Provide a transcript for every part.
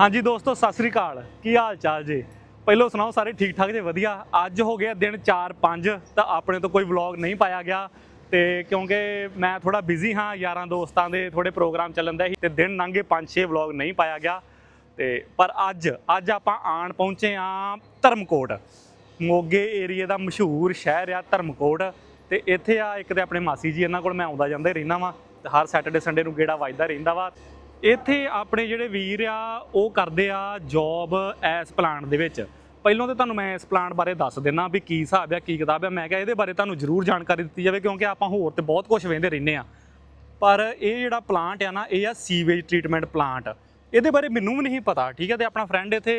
ਹਾਂਜੀ ਦੋਸਤੋ, ਸਤਿ ਸ੍ਰੀ ਅਕਾਲ। ਕੀ ਹਾਲ ਚਾਲ ਜੀ? ਪਹਿਲਾਂ ਸੁਣਾਓ, ਸਾਰੇ ਠੀਕ ਠਾਕ ਜੇ? ਵਧੀਆ। ਅੱਜ ਹੋ ਗਿਆ ਦਿਨ 4-5 ਤਾਂ ਆਪਣੇ ਤੋਂ ਕੋਈ ਵਲੌਗ ਨਹੀਂ ਪਾਇਆ ਗਿਆ। ਤੇ ਕਿਉਂਕਿ ਮੈਂ ਥੋੜਾ ਬਿਜ਼ੀ ਹਾਂ, ਯਾਰਾਂ ਦੋਸਤਾਂ ਦੇ ਥੋੜੇ ਪ੍ਰੋਗਰਾਮ ਚੱਲਣ ਦਾ ਸੀ, ਤੇ ਦਿਨ ਲੰਘੇ 5-6 ਵਲੌਗ ਨਹੀਂ ਪਾਇਆ ਗਿਆ। ਤੇ ਪਰ ਅੱਜ ਅੱਜ ਆਪਾਂ ਆਣ ਪਹੁੰਚੇ ਆ ਧਰਮਕੋਟ। ਮੋਗੇ ਏਰੀਏ ਦਾ ਮਸ਼ਹੂਰ ਸ਼ਹਿਰ ਆ ਧਰਮਕੋਟ। ਤੇ ਇੱਥੇ ਆ ਇੱਕ ਤੇ ਆਪਣੇ ਮਾਸੀ ਜੀ, ਇਹਨਾਂ ਕੋਲ ਮੈਂ ਆਉਂਦਾ ਜਾਂਦਾ ਹੀ ਰਹਿਣਾ ਵਾਂ। ਤੇ ਹਰ ਸੈਟਰਡੇ ਸੰਡੇ ਨੂੰ ਗੇੜਾ ਵੱਜਦਾ ਰਹਿੰਦਾ ਵਾ। ਇੱਥੇ ਆਪਣੇ ਜਿਹੜੇ ਵੀਰ ਆ, ਉਹ ਕਰਦੇ ਆ ਜੌਬ ਐਸ ਪਲਾਂਟ ਦੇ ਵਿੱਚ। ਪਹਿਲਾਂ ਤਾਂ ਤੁਹਾਨੂੰ ਮੈਂ ਇਸ ਪਲਾਂਟ ਬਾਰੇ ਦੱਸ ਦਿੰਨਾ ਵੀ ਕੀ ਹਿਸਾਬ ਆ, ਕੀ ਕਿਤਾਬ ਆ। ਮੈਂ ਕਿਹਾ ਇਹਦੇ ਬਾਰੇ ਤੁਹਾਨੂੰ ਜ਼ਰੂਰ ਜਾਣਕਾਰੀ ਦਿੱਤੀ ਜਾਵੇ, ਕਿਉਂਕਿ ਆਪਾਂ ਹੋਰ ਤੇ ਬਹੁਤ ਕੁਝ ਵੇਂਦੇ ਰਹਿੰਦੇ ਆ। ਪਰ ਇਹ ਜਿਹੜਾ ਪਲਾਂਟ ਆ ਨਾ, ਇਹ ਆ ਸੀਵੇਜ ਟ੍ਰੀਟਮੈਂਟ ਪਲਾਂਟ ਇਹਦੇ ਬਾਰੇ ਮੈਨੂੰ ਵੀ ਨਹੀਂ ਪਤਾ, ਠੀਕ ਹੈ ਤੇ ਆਪਣਾ ਫਰੈਂਡ ਇੱਥੇ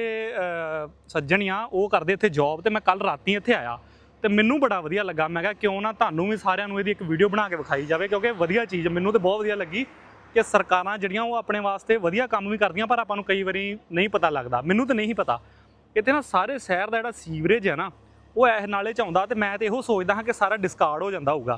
ਸੱਜਣ ਆ, ਉਹ ਕਰਦੇ ਇੱਥੇ ਜੌਬ ਤੇ ਮੈਂ ਕੱਲ ਰਾਤੀ ਇੱਥੇ ਆਇਆ। ਤੇ ਮੈਨੂੰ ਬੜਾ ਵਧੀਆ ਲੱਗਾ। ਮੈਂ ਕਿਹਾ ਕਿਉਂ ਨਾ ਤੁਹਾਨੂੰ ਵੀ ਸਾਰਿਆਂ ਨੂੰ ਇਹਦੀ ਇੱਕ ਵੀਡੀਓ ਬਣਾ ਕੇ ਵਿਖਾਈ ਜਾਵੇ, ਕਿਉਂਕਿ ਵਧੀਆ ਚੀਜ਼ ਮੈਨੂੰ ਤੇ ਬਹੁਤ ਵਧੀਆ ਲੱਗੀ। ਕਿ ਸਰਕਾਰਾਂ ਜਿਹੜੀਆਂ ਉਹ ਆਪਣੇ ਵਾਸਤੇ ਵਧੀਆ ਕੰਮ ਵੀ ਕਰਦੀਆਂ, ਪਰ ਆਪਾਂ ਨੂੰ ਕਈ ਵਾਰੀ ਨਹੀਂ ਪਤਾ ਲੱਗਦਾ। ਮੈਨੂੰ ਤਾਂ ਨਹੀਂ ਪਤਾ। ਇੱਥੇ ਨਾ ਸਾਰੇ ਸ਼ਹਿਰ ਦਾ ਜਿਹੜਾ ਸੀਵਰੇਜ ਹੈ ਨਾ, ਉਹ ਇਹ ਨਾਲੇ ਚ ਆਉਂਦਾ ਤੇ ਮੈਂ ਤੇ ਇਹੋ ਸੋਚਦਾ ਹਾਂ ਕਿ ਸਾਰਾ ਡਿਸਕਾਰਡ ਹੋ ਜਾਂਦਾ ਹੋਊਗਾ।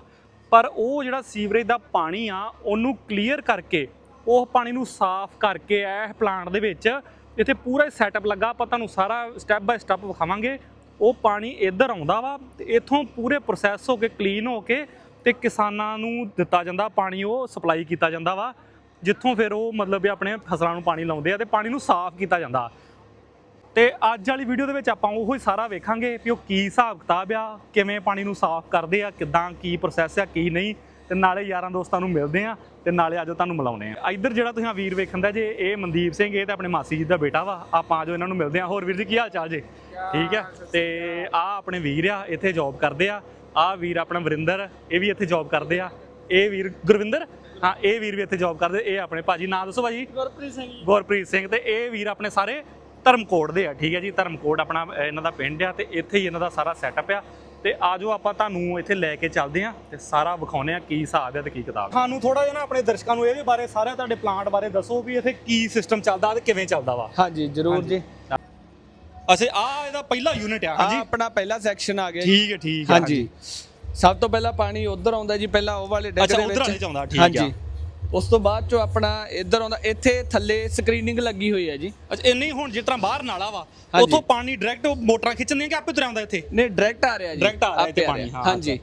ਪਰ ਉਹ ਜਿਹੜਾ ਸੀਵਰੇਜ ਦਾ ਪਾਣੀ ਆ, ਉਹਨੂੰ ਕਲੀਅਰ ਕਰਕੇ, ਉਹ ਪਾਣੀ ਨੂੰ ਸਾਫ਼ ਕਰਕੇ ਇਹ ਪਲਾਂਟ ਦੇ ਵਿੱਚ ਇੱਥੇ ਪੂਰਾ ਸੈਟਅਪ ਲੱਗਾ। ਆਪਾਂ ਤੁਹਾਨੂੰ ਸਾਰਾ ਸਟੈਪ ਬਾਈ ਸਟੈਪ ਵਿਖਾਵਾਂਗੇ। ਉਹ ਪਾਣੀ ਇੱਧਰ ਆਉਂਦਾ ਵਾ ਤੇ ਇੱਥੋਂ ਪੂਰੇ ਪ੍ਰੋਸੈਸ ਹੋ ਕੇ ਕਲੀਨ ਹੋ ਕੇ ਤੇ ਕਿਸਾਨਾਂ ਨੂੰ ਦਿੱਤਾ ਜਾਂਦਾ ਪਾਣੀ, ਉਹ ਸਪਲਾਈ ਕੀਤਾ ਜਾਂਦਾ ਵਾ। ਜਿੱਥੋਂ ਫਿਰ ਉਹ ਮਤਲਬ ਵੀ ਆਪਣੇ ਫਸਲਾਂ ਨੂੰ ਪਾਣੀ ਲਾਉਂਦੇ ਆ ਤੇ ਪਾਣੀ ਨੂੰ ਸਾਫ਼ ਕੀਤਾ ਜਾਂਦਾ। ਤੇ ਅੱਜ ਵਾਲੀ ਵੀਡੀਓ ਦੇ ਵਿੱਚ ਆਪਾਂ ਉਹ ਹੀ ਸਾਰਾ ਵੇਖਾਂਗੇ ਕਿ ਉਹ ਕੀ ਹਿਸਾਬ ਕਿਤਾਬ ਆ, ਕਿਵੇਂ ਪਾਣੀ ਨੂੰ ਸਾਫ਼ ਕਰਦੇ ਆ, ਕਿਦਾਂ ਕੀ ਪ੍ਰੋਸੈਸ ਆ, ਕੀ ਨਹੀਂ। ਤੇ ਨਾਲੇ ਯਾਰਾਂ ਦੋਸਤਾਂ ਨੂੰ ਮਿਲਦੇ ਆ ਤੇ ਨਾਲੇ ਆਜੋ ਤੁਹਾਨੂੰ ਮਿਲਾਉਣੇ ਆ। ਇੱਧਰ ਜਿਹੜਾ ਤੁਸੀਂ ਆਹ ਵੀਰ ਵੇਖਣ ਦਾ ਜੇ, ਇਹ ਮਨਦੀਪ ਸਿੰਘ, ਇਹ ਤਾਂ ਆਪਣੇ ਮਾਸੀ ਜੀ ਦਾ ਬੇਟਾ ਵਾ। ਆਪਾਂ ਆਜੋ ਇਹਨਾਂ ਨੂੰ ਮਿਲਦੇ ਆ। ਹੋਰ ਵੀਰ ਜੀ, ਕੀ ਹਾਲ ਚਾਲ ਜੇ? ਠੀਕ ਆ? ਤੇ ਆ ਆਪਣੇ ਵੀਰ ਆ, ਇੱਥੇ ਜੌਬ ਕਰਦੇ ਆ। ਆ ਵੀਰ ਆਪਣਾ ਵਰਿੰਦਰ, ਇਹ ਵੀ ਇੱਥੇ ਜੌਬ ਕਰਦੇ ਆ। ਇਹ ਵੀਰ ਗੁਰਵਿੰਦਰ ਹਾਂ ਇਹ ਵੀਰ ਵੀ ਇੱਥੇ ਜੌਬ ਕਰਦੇ ਇਹ ਆਪਣੇ ਭਾਜੀ ਨਾਂ ਦੱਸੋ ਭਾਜੀ? ਗੁਰਪ੍ਰੀਤ ਸਿੰਘ ਗੁਰਪ੍ਰੀਤ ਸਿੰਘ ਤੇ ਇਹ ਵੀਰ ਆਪਣੇ ਸਾਰੇ ਧਰਮਕੋਟ ਦੇ ਆ ਠੀਕ ਹੈ ਜੀ? ਧਰਮਕੋਟ ਆਪਣਾ ਇਹਨਾਂ ਦਾ ਪਿੰਡ ਆ ਤੇ ਇੱਥੇ ਹੀ ਇਹਨਾਂ ਦਾ ਸਾਰਾ ਸੈਟਅਪ ਆ। ਤੇ ਆਜੋ ਆਪਾਂ ਤੁਹਾਨੂੰ ਇੱਥੇ ਲੈ ਕੇ ਚੱਲਦੇ ਆ ਤੇ ਸਾਰਾ ਵਿਖਾਉਨੇ ਆ ਕੀ ਹਿਸਾਬ ਆ ਤੇ ਕੀ ਕਿਤਾਬ ਸਾਨੂੰ ਥੋੜਾ ਜਿਹਾ ਨਾ ਆਪਣੇ ਦਰਸ਼ਕਾਂ ਨੂੰ ਇਹਦੇ ਬਾਰੇ ਸਾਰਾ ਤੁਹਾਡੇ ਪਲਾਂਟ ਬਾਰੇ ਦੱਸੋ ਵੀ ਇੱਥੇ ਕੀ ਸਿਸਟਮ ਚੱਲਦਾ ਤੇ ਕਿਵੇਂ ਚੱਲਦਾ ਵਾ। ਹਾਂਜੀ ਜਰੂਰ ਜੀ। ਅਸੀਂ ਆ ਇਹਦਾ ਪਹਿਲਾ ਯੂਨਿਟ ਆ ਹਾਂਜੀ। ਆਪਣਾ ਪਹਿਲਾ ਸੈਕਸ਼ਨ ਆ ਗਿਆ ਜੀ। ਠੀਕ ਹੈ ਠੀਕ ਹੈ ਹਾਂਜੀ। ਸਭ ਤੋਂ ਪਹਿਲਾਂ ਪਾਣੀ ਉਧਰ ਆਉਂਦਾ ਜੀ ਪਹਿਲਾਂ ਉਹ ਵਾਲੇ ਡੈਕ ਅੱਛਾ, ਦੇ ਉੱਧਰ ਵਿੱਚ। ਵਾਲੇ ਚ ਆਉਂਦਾ, ਠੀਕ ਆ। ਹਾਂਜੀ। ਉਸ ਤੋਂ ਬਾਅਦ ਚੋਂ ਆਪਣਾ ਇੱਧਰ ਆਉਂਦਾ ਇੱਥੇ ਥੱਲੇ ਸਕਰੀਨਿੰਗ ਲੱਗੀ ਹੋਈ ਹੈ ਜੀ। ਅੱਛਾ ਇੰਨੀ ਹੁਣ ਜਿਸ ਤਰ੍ਹਾਂ ਬਾਹਰ ਨਾਲਾ ਵਾ ਹਾਂਜੀ। ਉੱਥੋਂ ਪਾਣੀ ਡਾਇਰੈਕਟ ਮੋਟਰਾਂ ਖਿੱਚਣੀਆਂ ਕਿ ਆਪੇ ਤੁਰ ਆਉਂਦਾ ਇੱਥੇ? ਨਹੀਂ ਡਾਇਰੈਕਟ ਆ ਰਿਹਾ ਜੀ। Direct ਆ ਰਿਹਾ ਆਪੇ ਇੱਥੇ ਪਾਣੀ, ਹਾਂ, ਹਾਂਜੀ।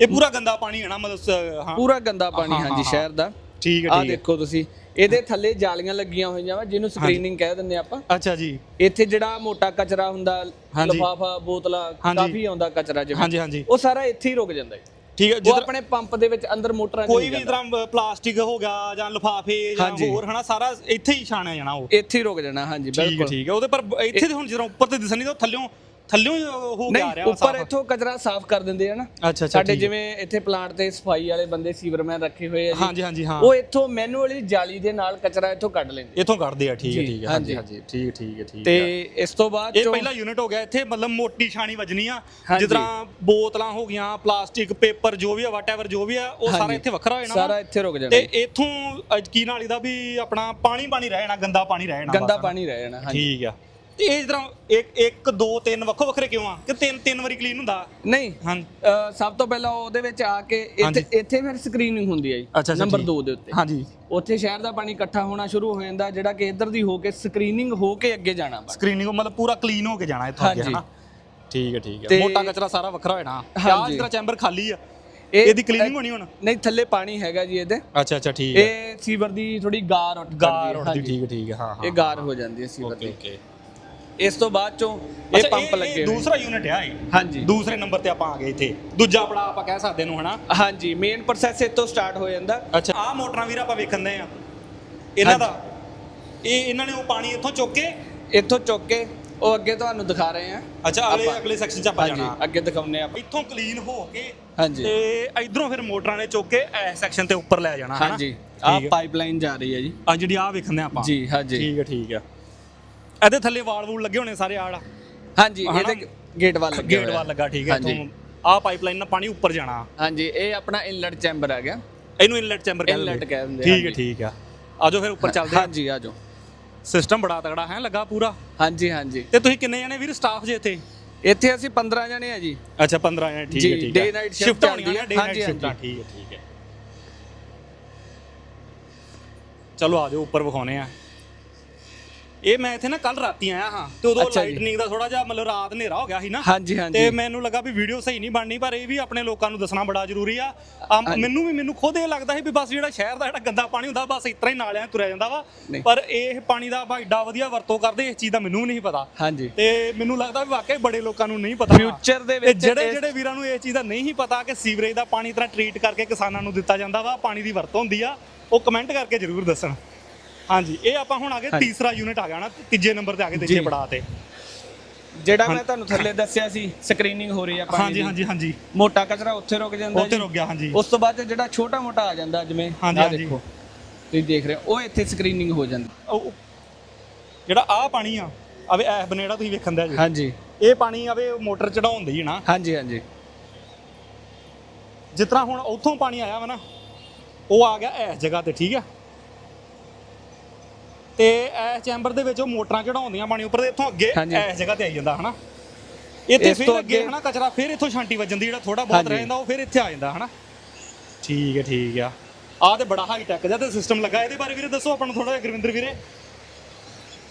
ਇਹ ਪੂਰਾ ਗੰਦਾ ਪਾਣੀ ਹੈ ਨਾ ਮਤਲਬ ਸ- ਹਾਂ। ਪੂਰਾ ਗੰਦਾ ਪਾਣੀ ਹਾਂ, ਹਾਂ, ਹਾਂਜੀ ਹਾਂ। ਸ਼ਹਿਰ ਦਾ। ਠੀਕ ਹੈ ਆ ਠੀਕ ਹੈ। ਦੇਖੋ ਤੁਸੀਂ। ਇਹਦੇ ਥੱਲੇ ਜਾਲੀਆਂ ਲੱਗੀਆਂ ਹੋਈਆਂ ਵਾ ਜਿਹਨੂੰ ਸਕਰੀਨਿੰਗ ਕਹਿ ਦਿੰਦੇ ਆਪਾਂ। ਅੱਛਾ ਜੀ। ਇੱਥੇ ਜਿਹੜਾ ਮੋਟਾ ਕਚਰਾ ਹੁੰਦਾ। ਲਫਾਫਾ ਬੋਤਲਾਂ। ਕਾਫੀ ਆਉਂਦਾ ਕਚਰਾ ਜਿਵੇਂ। ਹਾਂਜੀ ਹਾਂਜੀ। ਉਹ ਸਾਰਾ ਇੱਥੇ ਹੀ ਰੁਕ ਜਾਂਦਾ ਹੈ। ਠੀਕ ਹੈ ਜਿੱਦਾਂ ਆਪਣੇ ਪੰਪ ਦੇ ਵਿੱਚ ਅੰਦਰ ਮੋਟਰਾਂ ਕੋਈ ਵੀ। ਤਰ੍ਹਾਂ ਪਲਾਸਟਿਕ ਹੋ ਗਿਆ ਜਾਂ ਲਫਾਫੇ ਜਾਂ। ਹੋਰ ਹਨਾ ਸਾਰਾ ਇੱਥੇ ਹੀ ਛਾਣਿਆ ਜਾਣਾ ਉਹ। ਇੱਥੇ ਹੀ ਰੁਕ ਜਾਣਾ ਹਾਂਜੀ ਬਿਲਕੁਲ। ਠੀਕ ਹੈ। ਉਹਦੇ ਪਰ ਇੱਥੇ ਤੇ ਹੁਣ ਜਦੋਂ ਉੱਪਰ ਤੇ ਦਿਸਣੀ ਤਾਂ ਥੱਲਿਓਂ ਥੱਲਿਓਂ ਹੀ ਹੋ ਗਿਆ ਆ ਨਹੀਂ ਰਿਹਾ ਉੱਪਰ ਇੱਥੋਂ ਕਚਰਾ ਸਾਫ਼ ਕਰ ਦਿੰਦੇ ਆ ਨਾ। ਅੱਛਾ ਸਾਡੇ ਜਿਵੇਂ ਇੱਥੇ ਪਲਾਂਟ ਤੇ ਸਫ਼ਾਈ ਵਾਲੇ ਬੰਦੇ ਸੀਵਰਮੈਨ ਰੱਖੇ ਹੋਏ ਆ ਜੀ। ਹਾਂਜੀ ਹਾਂਜੀ ਹਾਂ। ਉਹ ਇੱਥੋਂ ਮੈਨੂਅਲੀ ਜਾਲੀ ਦੇ ਨਾਲ ਕਚਰਾ ਇੱਥੋਂ ਕੱਢ ਲੈਂਦੇ ਇੱਥੋਂ ਕੱਢਦੇ ਆ ਠੀਕ ਹੈ ਜੀ, ਠੀਕ ਹੈ। ਹਾਂਜੀ। ਹਾਂਜੀ। ਠੀਕ ਠੀਕ ਹੈ ਠੀਕ ਤੇ ਹੈ। ਇਸ ਤੋਂ ਬਾਅਦ ਇਹ ਚੋਂ ਪਹਿਲਾ ਯੂਨਿਟ ਹੋ ਗਿਆ ਇੱਥੇ ਮਤਲਬ ਮੋਟੀ ਛਾਣੀ ਵੱਜਣੀ ਆ। ਹਾਂਜੀ। ਜਿਸ ਤਰ੍ਹਾਂ ਬੋਤਲਾਂ ਹੋ ਗਈਆਂ ਪਲਾਸਟਿਕ ਪੇਪਰ ਜੋ ਵੀ ਆ ਵਾਟਐਵਰ ਜੋ ਵੀ ਆ ਉਹ ਸਾਰਾ ਹਾਂਜੀ। ਇੱਥੇ ਵੱਖਰਾ ਹੋ ਜਾਣਾ ਸਾਰਾ। ਇੱਥੇ ਰੁਕ ਜਾਣਾ। ਤੇ ਇਥੋਂ ਕੀ ਨਾਲ ਇਹਦਾ ਵੀ ਆਪਣਾ ਪਾਣੀ ਪਾਣੀ ਰਹਿ ਜਾਣਾ ਗੰਦਾ ਪਾਣੀ ਰਹਿ ਜਾਣਾ ਗੰਦਾ ਬਸ। ਪਾਣੀ ਰਹਿ ਜਾਣਾ ਹਾਂਜੀ। ਠੀਕ ਆ। ਤੇ ਇਹ ਤਰ੍ਹਾਂ ਇੱਕ ਇੱਕ ਦੋ ਤਿੰਨ ਵੱਖੋ ਵੱਖਰੇ ਕਿਉਂ ਆ? ਕਿ ਤਿੰਨ ਤਿੰਨ ਵਾਰੀ ਕਲੀਨ ਹੁੰਦਾ? ਨਹੀਂ ਹਾਂ ਅ, ਸਭ ਤੋਂ ਪਹਿਲਾਂ ਉਹਦੇ ਵਿੱਚ ਆ ਕੇ ਇੱਥੇ ਹਾਂਜੀ। ਇੱਥੇ ਫਿਰ ਸਕਰੀਨਿੰਗ ਹੁੰਦੀ ਹੈ ਅੱਛਾ, ਜੀ ਅੱਛਾ, ਨੰਬਰ ਠੀਕ। 2 ਦੇ ਉੱਤੇ। ਹਾਂਜੀ। ਉੱਥੇ ਸ਼ਹਿਰ ਦਾ ਪਾਣੀ ਇਕੱਠਾ ਹੋਣਾ ਸ਼ੁਰੂ ਹੋ ਜਾਂਦਾ ਜਿਹੜਾ ਕਿ ਇੱਧਰ ਦੀ ਹੋ ਕੇ ਸਕਰੀਨਿੰਗ ਹੋ ਕੇ ਅੱਗੇ ਜਾਣਾ ਵਾ ਸਕਰੀਨਿੰਗ ਮਤਲਬ ਪੂਰਾ ਕਲੀਨ ਹੋ ਕੇ ਜਾਣਾ ਇੱਥੋਂ ਅੱਗੇ ਹਾਂਜੀ। ਹਨਾ? ਠੀਕ ਹੈ ਠੀਕ ਹੈ। ਤੇ- ਮੋਟਾ ਕਚਰਾ ਸਾਰਾ ਵੱਖਰਾ ਹੋ ਜਾਣਾ ਆਹ ਹਾਂਜੀ। ਜਿਹੜਾ ਚੈਂਬਰ ਖਾਲੀ ਆ ਇਹ- ਇਹਦੀ ਕਲੀਨਿੰਗ ਹੋਣੀ ਹੁਣ? ਨਹੀਂ ਥੱਲੇ ਪਾਣੀ ਹੈਗਾ ਜੀ ਇਹਦੇ। ਅੱਛਾ ਅੱਛਾ ਠੀਕ ਹੈ। ਇਹ ਸੀਵਰ ਦੀ ਥੋੜੀ ਗਾਰ ਉੱਠ ਗਾਰ ਉੱਠਦੀ। ਠੀਕ ਹੈ ਠੀਕ ਹੈ। ਹਾਂ ਹਾਂ ਇਹ ਗਾਰ ਹੋ ਜਾਂਦੀ ਹੈ ਸੀਵਰ ਓਕੇ ਦੀ। ਓਕੇ। ਇਸ ਤੋਂ ਬਾਅਦ ਚੋਂ ਇਹ ਪੰਪ ਲੱਗੇ ਹੋਏ ਦੂਸਰਾ ਯੂਨਿਟ ਆ ਇਹ। ਹਾਂਜੀ। ਦੂਸਰੇ ਨੰਬਰ ਤੇ ਆਪਾਂ ਆ ਗਏ ਇੱਥੇ। ਦੂਜਾ ਪੜਾ ਆਪਾਂ ਕਹਿ ਸਕਦੇ ਨੂੰ ਹਨਾ। ਹਾਂਜੀ ਮੇਨ ਪ੍ਰੋਸੈਸ ਇਹ ਤੋਂ ਸਟਾਰਟ ਹੋ ਜਾਂਦਾ। ਅੱਛਾ। ਆਹ ਮੋਟਰਾਂ ਵੀਰ ਆਪਾਂ ਵੇਖਣਦੇ ਆ ਇਹਨਾਂ ਦਾ। ਇਹ ਇਹਨਾਂ ਨੇ ਉਹ ਪਾਣੀ ਇੱਥੋਂ ਚੁੱਕ ਕੇ ਇੱਥੋਂ ਚੁੱਕ ਕੇ ਉਹ ਅੱਗੇ ਤੁਹਾਨੂੰ ਦਿਖਾ ਰਹੇ ਆ ਅੱਛਾ ਅਗਲੇ ਆਪਾਂ- ਅਗਲੇ ਸੈਕਸ਼ਨ 'ਚ ਆਪਾਂ ਹਾਂਜੀ ਜਾਣਾ। ਅੱਗੇ ਦਿਖਾਉਨੇ ਆ ਇੱਥੋਂ ਕਲੀਨ ਹੋ ਕੇ ਹਾਂਜੀ। ਤੇ ਇਧਰੋਂ ਫਿਰ ਮੋਟਰਾਂ ਨੇ ਚੁੱਕ ਕੇ ਇਸ ਸੈਕਸ਼ਨ ਤੇ ਉੱਪਰ ਲੈ ਜਾਣਾ ਹਨਾ। ਹਾਂਜੀ। ਠੀਕ ਹੈ। ਪਾਈਪਲਾਈਨ ਜਾ ਰਹੀ ਹੈ ਜੀ। ਆ ਜਿਹੜੀ ਆ ਵੇਖਣਦੇ ਆਪਾਂ। ਜੀ ਹਾਂਜੀ। ਠੀਕ ਹੈ ਠੀਕ ਹੈ। ਇਹਦੇ ਥੱਲੇ ਵਾਲ ਵੂਲ ਲੱਗੇ ਹੋਣੇ ਸਾਰੇ ਆੜ। ਹਾਂਜੀ ਹਨਾ? ਇਹਦੇ ਗੇਟ ਵੱਲ ਲੱਗਿਆ ਗੇਟ ਹੋਇਆ। ਵਾਲ ਲੱਗਾ ਠੀਕ ਹੈ ਹਾਂਜੀ। ਆਹ ਪਾਈਪਲਾਈਨ ਨਾਲ ਪਾਣੀ ਉੱਪਰ ਜਾਣਾ। ਹਾਂਜੀ ਇਹ ਆਪਣਾ ਇਨਲੈਟ ਚੈਂਬਰ ਆ ਗਿਆ। ਇਹਨੂੰ ਇਨਲੈਟ ਚੈਂਬਰ ਕਹਿੰਦੇ Inlet ਕਹਿ ਦਿੰਦੇ, ਠੀਕ ਹੈ ਹਾਂਜੀ। ਠੀਕ ਹੈ ਆਜੋ ਫਿਰ ਉੱਪਰ ਚੱਲਦੇ ਆ। ਹਾਂਜੀ ਆ ਜਾਓ। ਸਿਸਟਮ ਬੜਾ ਤਗੜਾ ਹੈ ਲੱਗਾ ਪੂਰਾ? ਹਾਂਜੀ ਹਾਂਜੀ। ਤੇ ਤੁਸੀਂ ਕਿੰਨੇ ਜਣੇ ਵੀਰ ਸਟਾਫ ਜੇ ਇੱਥੇ? ਇੱਥੇ ਅਸੀਂ 15 ਜਣੇ ਆ ਜੀ। ਅੱਛਾ 15 ਜਣੇ ਠੀਕ ਜੀ, ਹੈ ਠੀਕ ਹੈ। day night shift Shift ਹੋਣੀਆਂ ਚੱਲਦੀ ਹੈ। ਡੇ ਨਾਈਟ ਹਾਂਜੀ, ਸ਼ਿਫਟਾਂ ਹਾਂਜੀ। ਠੀਕ ਹੈ ਠੀਕ ਹੈ। ਚਲੋ ਆਜੋ ਉੱਪਰ ਵਿਖਾਉਨੇ ਆ। ਇਹ ਮੈਂ ਇੱਥੇ ਨਾ ਕੱਲ ਰਾਤੀ ਆਇਆ ਹਾਂ ਤੇ ਉਦੋਂ ਅੱਛਾ ਜੀ। ਲਾਈਟਨਿੰਗ ਦਾ ਥੋੜਾ ਜਿਹਾ ਮਤਲਬ ਰਾਤ ਹਨੇਰਾ ਹੋ ਗਿਆ ਸੀ ਨਾ। ਹਾਂਜੀ ਹਾਂਜੀ। ਤੇ ਮੈਨੂੰ ਲੱਗਾ ਵੀ ਵੀਡੀਓ ਸਹੀ ਨਹੀਂ ਬਣਨੀ ਪਰ ਇਹ ਵੀ ਆਪਣੇ ਲੋਕਾਂ ਨੂੰ ਦੱਸਣਾ ਬੜਾ ਜ਼ਰੂਰੀ ਆ। ਮੈਨੂੰ ਵੀ ਮੈਨੂੰ ਖੁਦ ਇਹ ਲੱਗਦਾ ਸੀ ਵੀ ਬਸ ਜਿਹੜਾ ਸ਼ਹਿਰ ਦਾ ਜਿਹੜਾ ਗੰਦਾ ਪਾਣੀ ਹੁੰਦਾ ਬਸ ਇਤਰਾ ਹੀ ਨਾਲਿਆਂ 'ਚ ਤੁਰਿਆ ਜਾਂਦਾ ਵਾ। ਨਹੀਂ। ਪਰ ਇਹ ਪਾਣੀ ਦਾ ਆਪਾਂ ਏਡਾ ਵਧੀਆ ਵਰਤੋਂ ਕਰਦੇ ਇਸ ਚੀਜ਼ ਦਾ ਮੈਨੂੰ ਵੀ ਨਹੀਂ ਪਤਾ। ਹਾਂਜੀ। ਤੇ ਮੈਨੂੰ ਲੱਗਦਾ ਵੀ ਵਾਕਈ ਬੜੇ ਲੋਕਾਂ ਨੂੰ ਨਹੀਂ ਪਤਾ। ਫਿਊਚਰ ਦੇ ਵਿੱਚ ਜਿਹੜੇ ਇਸ- ਜਿਹੜੇ ਵੀਰਾਂ ਨੂੰ ਇਹ ਚੀਜ਼ ਦਾ ਨਹੀਂ ਪਤਾ ਕਿ ਸੀਵਰੇਜ ਦਾ ਪਾਣੀ ਤਰ੍ਹਾਂ ਟਰੀਟ ਕਰਕੇ ਕਿਸਾਨਾਂ ਨੂੰ ਦਿੱਤਾ ਜਾਂਦਾ ਵਾ ਪਾਣੀ ਦੀ ਵਰਤੋਂ ਹੁੰਦੀ ਆ ਉਹ ਕਮੈਂਟ ਕਰਕੇ ਜ਼ਰੂਰ ਦੱਸਣ। ਹਾਂਜੀ ਇਹ ਆਪਾਂ ਹੁਣ ਆ ਗਏ ਤੀਸਰਾ ਯੂਨਿਟ ਆ ਗਿਆ ਨਾ ਤੀਜੇ ਨੰਬਰ ਤੇ ਆ ਗਏ ਤੀਜੇ ਜੀ। ਪੜਾਅ ਤੇ। ਜਿਹੜਾ ਮੈਂ ਤੁਹਾਨੂੰ ਥੱਲੇ ਦੱਸਿਆ ਸੀ ਸਕਰੀਨਿੰਗ ਹੋ ਰਹੀ ਆ ਪਾਣੀ ਹਾਂਜੀ ਦੀ ਹਾਂਜੀ ਹਾਂਜੀ। ਮੋਟਾ ਕਚਰਾ ਉੱਥੇ ਰੁਕ ਜਾਂਦਾ ਉੱਥੇ ਜੀ। ਰੁਕ ਗਿਆ ਹਾਂਜੀ। ਉਸ ਤੋਂ ਬਾਅਦ ਜਿਹੜਾ ਛੋਟਾ ਮੋਟਾ ਆ ਜਾਂਦਾ ਜਿਵੇਂ ਹਾਂਜੀ, ਆਹ ਹਾਂਜੀ। ਦੇਖੋ। ਤੁਸੀਂ ਦੇਖ ਰਹੇ ਹੋ ਉਹ ਇੱਥੇ ਸਕਰੀਨਿੰਗ ਹੋ ਜਾਂਦੀ। ਉਹ- ਜਿਹੜਾ ਆ ਪਾਣੀ ਆ ਆਵੇ ਐ ਬਨੇੜਾ ਤੁਸੀਂ ਵੇਖਣ ਦਾ ਜੀ। ਹਾਂਜੀ। ਇਹ ਪਾਣੀ ਆਵੇ ਮੋਟਰ ਚੜਾਉਂਦੀ ਨਾ। ਹਾਂਜੀ ਹਾਂਜੀ। ਜਿਸ ਤਰ੍ਹਾਂ ਹੁਣ ਉੱਥੋਂ ਪਾਣੀ ਆਇਆ ਵਾ ਨਾ ਉਹ ਆ ਗਿਆ ਇਸ ਜਗ੍ਹਾ ਤੇ ਠੀਕ ਆ? ਤੇ ਇਸ ਚੈਂਬਰ ਦੇ ਵਿੱਚ ਉਹ ਮੋਟਰਾਂ ਚੜਾਉਂਦੀਆਂ ਪਾਣੀ ਉੱਪਰ ਤੇ ਇੱਥੋਂ ਅੱਗੇ ਹਾਂਜੀ। ਇਸ ਜਗ੍ਹਾ ਤੇ ਆਈ ਜਾਂਦਾ ਹਨਾ? ਇੱਥੇ ਇਸ ਫਿਰ ਤੋਂ ਅੱਗੇ ਅੱਗੇ- ਹਨਾ ਕਚਰਾ ਫਿਰ ਇੱਥੋਂ ਛਾਂਟੀ ਵੱਜਣ ਦੀ ਜਿਹੜਾ ਥੋੜਾ ਬਹੁਤ ਹਾਂਜੀ। ਰਹਿ ਜਾਂਦਾ ਉਹ ਫਿਰ ਇੱਥੇ ਆ ਜਾਂਦਾ ਹਨਾ? ਠੀਕ ਹੈ ਠੀਕ ਆ। ਆਹ ਤੇ ਬੜਾ ਹਾਈ ਟੈਕ ਜਿਹਾ ਤੇ ਸਿਸਟਮ ਲੱਗਾ ਇਹਦੇ ਬਾਰੇ ਵੀਰੇ ਦੱਸੋ ਆਪਾਂ ਨੂੰ ਥੋੜਾ ਜਿਹਾ ਗੁਰਵਿੰਦਰ ਵੀਰੇ।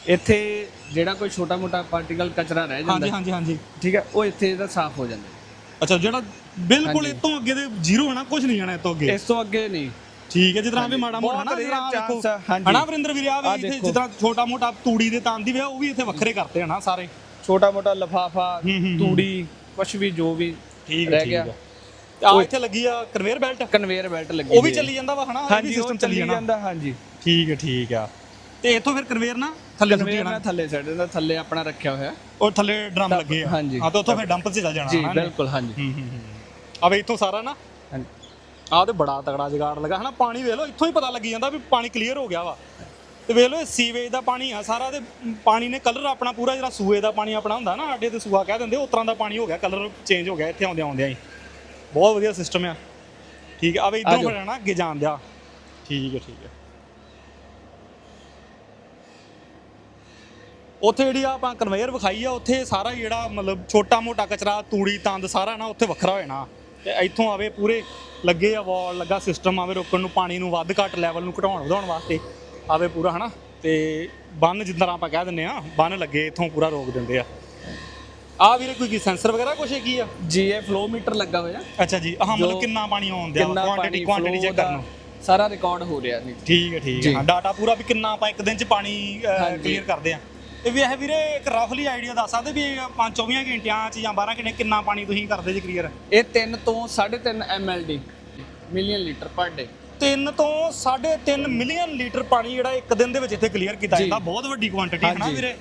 ਇੱਥੇ ਜਿਹੜਾ ਕੋਈ ਛੋਟਾ ਮੋਟਾ ਪਾਰਟੀਕਲ ਕਚਰਾ ਰਹਿ ਹਾਂਜੀ ਜਾਂਦਾ ਹਾਂਜੀ ਹਾਂਜੀ ਠੀਕ ਹੈ ਉਹ ਇੱਥੇ ਇਹਦਾ ਸਾਫ਼ ਹੋ ਜਾਂਦਾ। ਅੱਛਾ ਜਿਹੜਾ ਬਿਲਕੁਲ ਹਾਂਜੀ। ਇਤੋਂ ਅੱਗੇ ਦੇ ਜ਼ੀਰੋ ਹੈ ਨਾ ਕੁਝ ਨਹੀਂ ਜਾਣਾ ਇਤੋਂ ਅੱਗੇ। ਇਸ ਤੋਂ ਅੱਗੇ ਨਹੀਂ। ਠੀਕ ਹੈ ਜਿਸ ਤਰ੍ਹਾਂ ਵੀ ਮਾੜਾ ਮੋਟਾ ਬਹੁਤ rare ਜਿਹੜਾ ਦੇਖੋ chance ਆ, ਹਾਂਜੀ। ਹਨਾ ਵਰਿੰਦਰ ਵੀਰੇ ਆ ਆਹ ਵੀ ਇੱਥੇ ਦੇਖੋ। ਜਿਸ ਤਰ੍ਹਾਂ ਛੋਟਾ ਮੋਟਾ ਤੂੜੀ ਦੇ ਤੰਦ ਵੀ ਆ ਉਹ ਵੀ ਇੱਥੇ ਵੱਖਰੇ ਕਰਤੇ ਹਨਾ ਸਾਰੇ। ਛੋਟਾ ਮੋਟਾ ਲਫਾਫਾ ਹੂੰ, ਹੂੰ, ਹੂੰ। ਤੂੜੀ ਕੁਝ ਵੀ ਜੋ ਵੀ ਠੀਕ ਰਹਿ ਗਿਆ। ਆ ਇੱਥੇ ਲੱਗੀ ਆ ਕਨਵੇਅਰ ਬੈਲਟ ਕਨਵੇਅਰ ਬੈਲਟ ਲੱਗੀ ਉਹ ਵੀ ਹੋਈ ਹੈ। ਚੱਲੀ ਜਾਂਦਾ ਵਾ ਹਨਾ ਇਹ ਵੀ ਹਾਂਜੀ ਉਹ ਸਿਸਟਮ ਚੱਲੀ ਜਾਣਾ। ਜਾਂਦਾ ਹਾਂਜੀ। ਠੀਕ ਹੈ ਠੀਕ ਆ। ਤੇ ਇੱਥੋਂ ਫਿਰ ਕਨਵੇਅਰ ਨਾ ਥੱਲੇ ਸੁੱਟੀ ਕਨਵੇਅਰ ਜਾਣਾ। ਨਾਲ ਥੱਲੇ ਸੈੱਟ ਦਾ ਥੱਲੇ ਆਪਣਾ ਰੱਖਿਆ ਹੋਇਆ। ਉਹ ਥੱਲੇ ਡਰਮ ਲੱਗੇ ਆ। ਹਾਂਜੀ। ਹਾਂ ਤੇ ਉੱਥੋਂ ਫਿਰ ਡੰਪ 'ਚ ਚੱਲ ਜਾਣਾ ਜੀ ਹਨਾ। ਬਿਲਕੁਲ ਹਾਂਜੀ। ਹੂੰ ਹੂੰ ਹੂੰ। ਆਵੇ ਇੱਥੋਂ ਸਾਰਾ ਨਾ ਹਾਂਜੀ। ਆਹ ਤੇ ਬੜਾ ਤਗੜਾ ਜਗਾੜ ਲੱਗਾ। ਹਨਾ ਪਾਣੀ ਵੇਖ ਲਓ ਇੱਥੋਂ ਹੀ ਪਤਾ ਲੱਗੀ ਜਾਂਦਾ ਵੀ ਪਾਣੀ ਕਲੀਅਰ ਹੋ ਗਿਆ ਵਾ। ਤੇ ਵੇਖ ਲਓ ਇਹ ਸੀਵੇਜ ਦਾ ਪਾਣੀ ਆ ਸਾਰਾ ਤੇ ਪਾਣੀ ਨੇ ਕਲਰ ਆਪਣਾ ਪੂਰਾ ਜਿਹੜਾ ਸੂਏ ਦਾ ਪਾਣੀ ਆਪਣਾ ਹੁੰਦਾ ਨਾ ਆਡੇ ਤੇ ਸੂਆ ਕਹਿ ਦਿੰਦੇ ਉਸ ਤਰ੍ਹਾਂ ਦਾ ਪਾਣੀ ਹੋ ਗਿਆ ਕਲਰ ਚੇਂਜ ਹੋ ਗਿਆ ਇੱਥੇ ਆਉਂਦੇ ਆਉਂਦਿਆਂ ਹੀ। ਬਹੁਤ ਵਧੀਆ ਸਿਸਟਮ ਆ। ਠੀਕ ਆ ਆਵੇ ਇਧਰੋਂ। ਫਿਰ ਨਾ ਅੱਗੇ ਜਾਣ ਦਿਆ। ਠੀਕ ਹੈ ਠੀਕ ਹੈ ਉੱਥੇ ਜਿਹੜੀ ਆਪਾਂ ਕਨਵੇਅਰ ਵਿਖਾਈ ਆ ਉੱਥੇ ਸਾਰਾ ਜਿਹੜਾ ਮਤਲਬ ਛੋਟਾ ਮੋਟਾ ਕਚਰਾ ਤੂੜੀ ਤੰਦ ਸਾਰਾ ਨਾ ਉੱਥੇ ਵੱਖਰਾ ਹੋ ਜਾਣਾ ਤੇ ਇੱਥੋਂ ਆਵੇ ਪੂਰੇ ਲੱਗੇ ਆ ਵਾਲ ਲੱਗਾ ਸਿਸਟਮ ਆਵੇ ਰੋਕਣ ਨੂੰ ਪਾਣੀ ਨੂੰ ਵੱਧ ਘੱਟ ਲੈਵਲ ਨੂੰ ਘਟਾਉਣ ਵਧਾਉਣ ਵਾਸਤੇ ਆਵੇ ਪੂਰਾ ਹਨਾ? ਤੇ ਬੰਨ ਜਿੱਦਾਂ ਆਪਾਂ ਕਹਿ ਦਿੰਨੇ ਆ ਬੰਨ ਲੱਗੇ ਇੱਥੋਂ ਪੂਰਾ ਰੋਕ ਦਿੰਦੇ ਆ। ਆ ਵੀਰੇ ਕੋਈ ਕੀ ਸੈਂਸਰ ਵਗੈਰਾ ਕੁਛ ਹੈ ਕੀ ਆ? ਜੀ ਇਹ ਫਲੋ ਮੀਟਰ ਲੱਗਾ ਹੋਇਆ। ਅੱਛਾ ਜੀ ਆਹ ਮਤਲਬ ਜੋ ਕਿੰਨਾ ਪਾਣੀ ਆਉਂਦਿਆ ਕੁਆਂਟੀਟੀ ਕੁਆਂਟੀਟੀ ਚੈੱਕ ਕਰਨ ਸਾਰਾ ਰਿਕਾਰਡ ਹੋ ਰਿਹਾ ਨਹੀਂ ਠੀਕ ਹੈ ਠੀਕ ਹੈ। ਜੀ। ਹਾਂ ਡਾਟਾ ਪੂਰਾ ਵੀ ਕਿੰਨਾ ਆਪਾਂ ਇੱਕ ਦਿਨ ਚ ਪਾਣੀ। ਕਲੀਅਰ ਕਰਦੇ ਆ। ਇਹ ਵੀ ਇਹ ਵੀਰੇ ਇੱਕ ਰਫਲੀ ਆਈਡੀਆ ਦੱਸ ਸਕਦੇ ਵੀ 5 24 ਘੰਟਿਆਂ ਚ ਜਾਂ 12 ਘੰਟੇ ਕਿੰਨਾ ਪਾਣੀ ਤੁਸੀਂ ਕਰਦੇ ਜੀ ਕਲੀਅਰ ਇਹ 3 ਤੋਂ 3.5 mld ਮਿਲੀਅਨ ਲੀਟਰ ਪਰ ਡੇ 3 ਤੋਂ 3.5 ਮਿਲੀਅਨ ਲੀਟਰ ਪਾਣੀ ਜਿਹੜਾ ਇੱਕ ਦਿਨ ਦੇ ਵਿੱਚ ਇੱਥੇ ਕਲੀਅਰ ਕੀਤਾ। ਜਾਂਦਾ ਬਹੁਤ ਵੱਡੀ ਕੁਆਂਟੀਟੀ ਹੈ ਨਾ ਹਾਂਜੀ। ਵੀਰੇ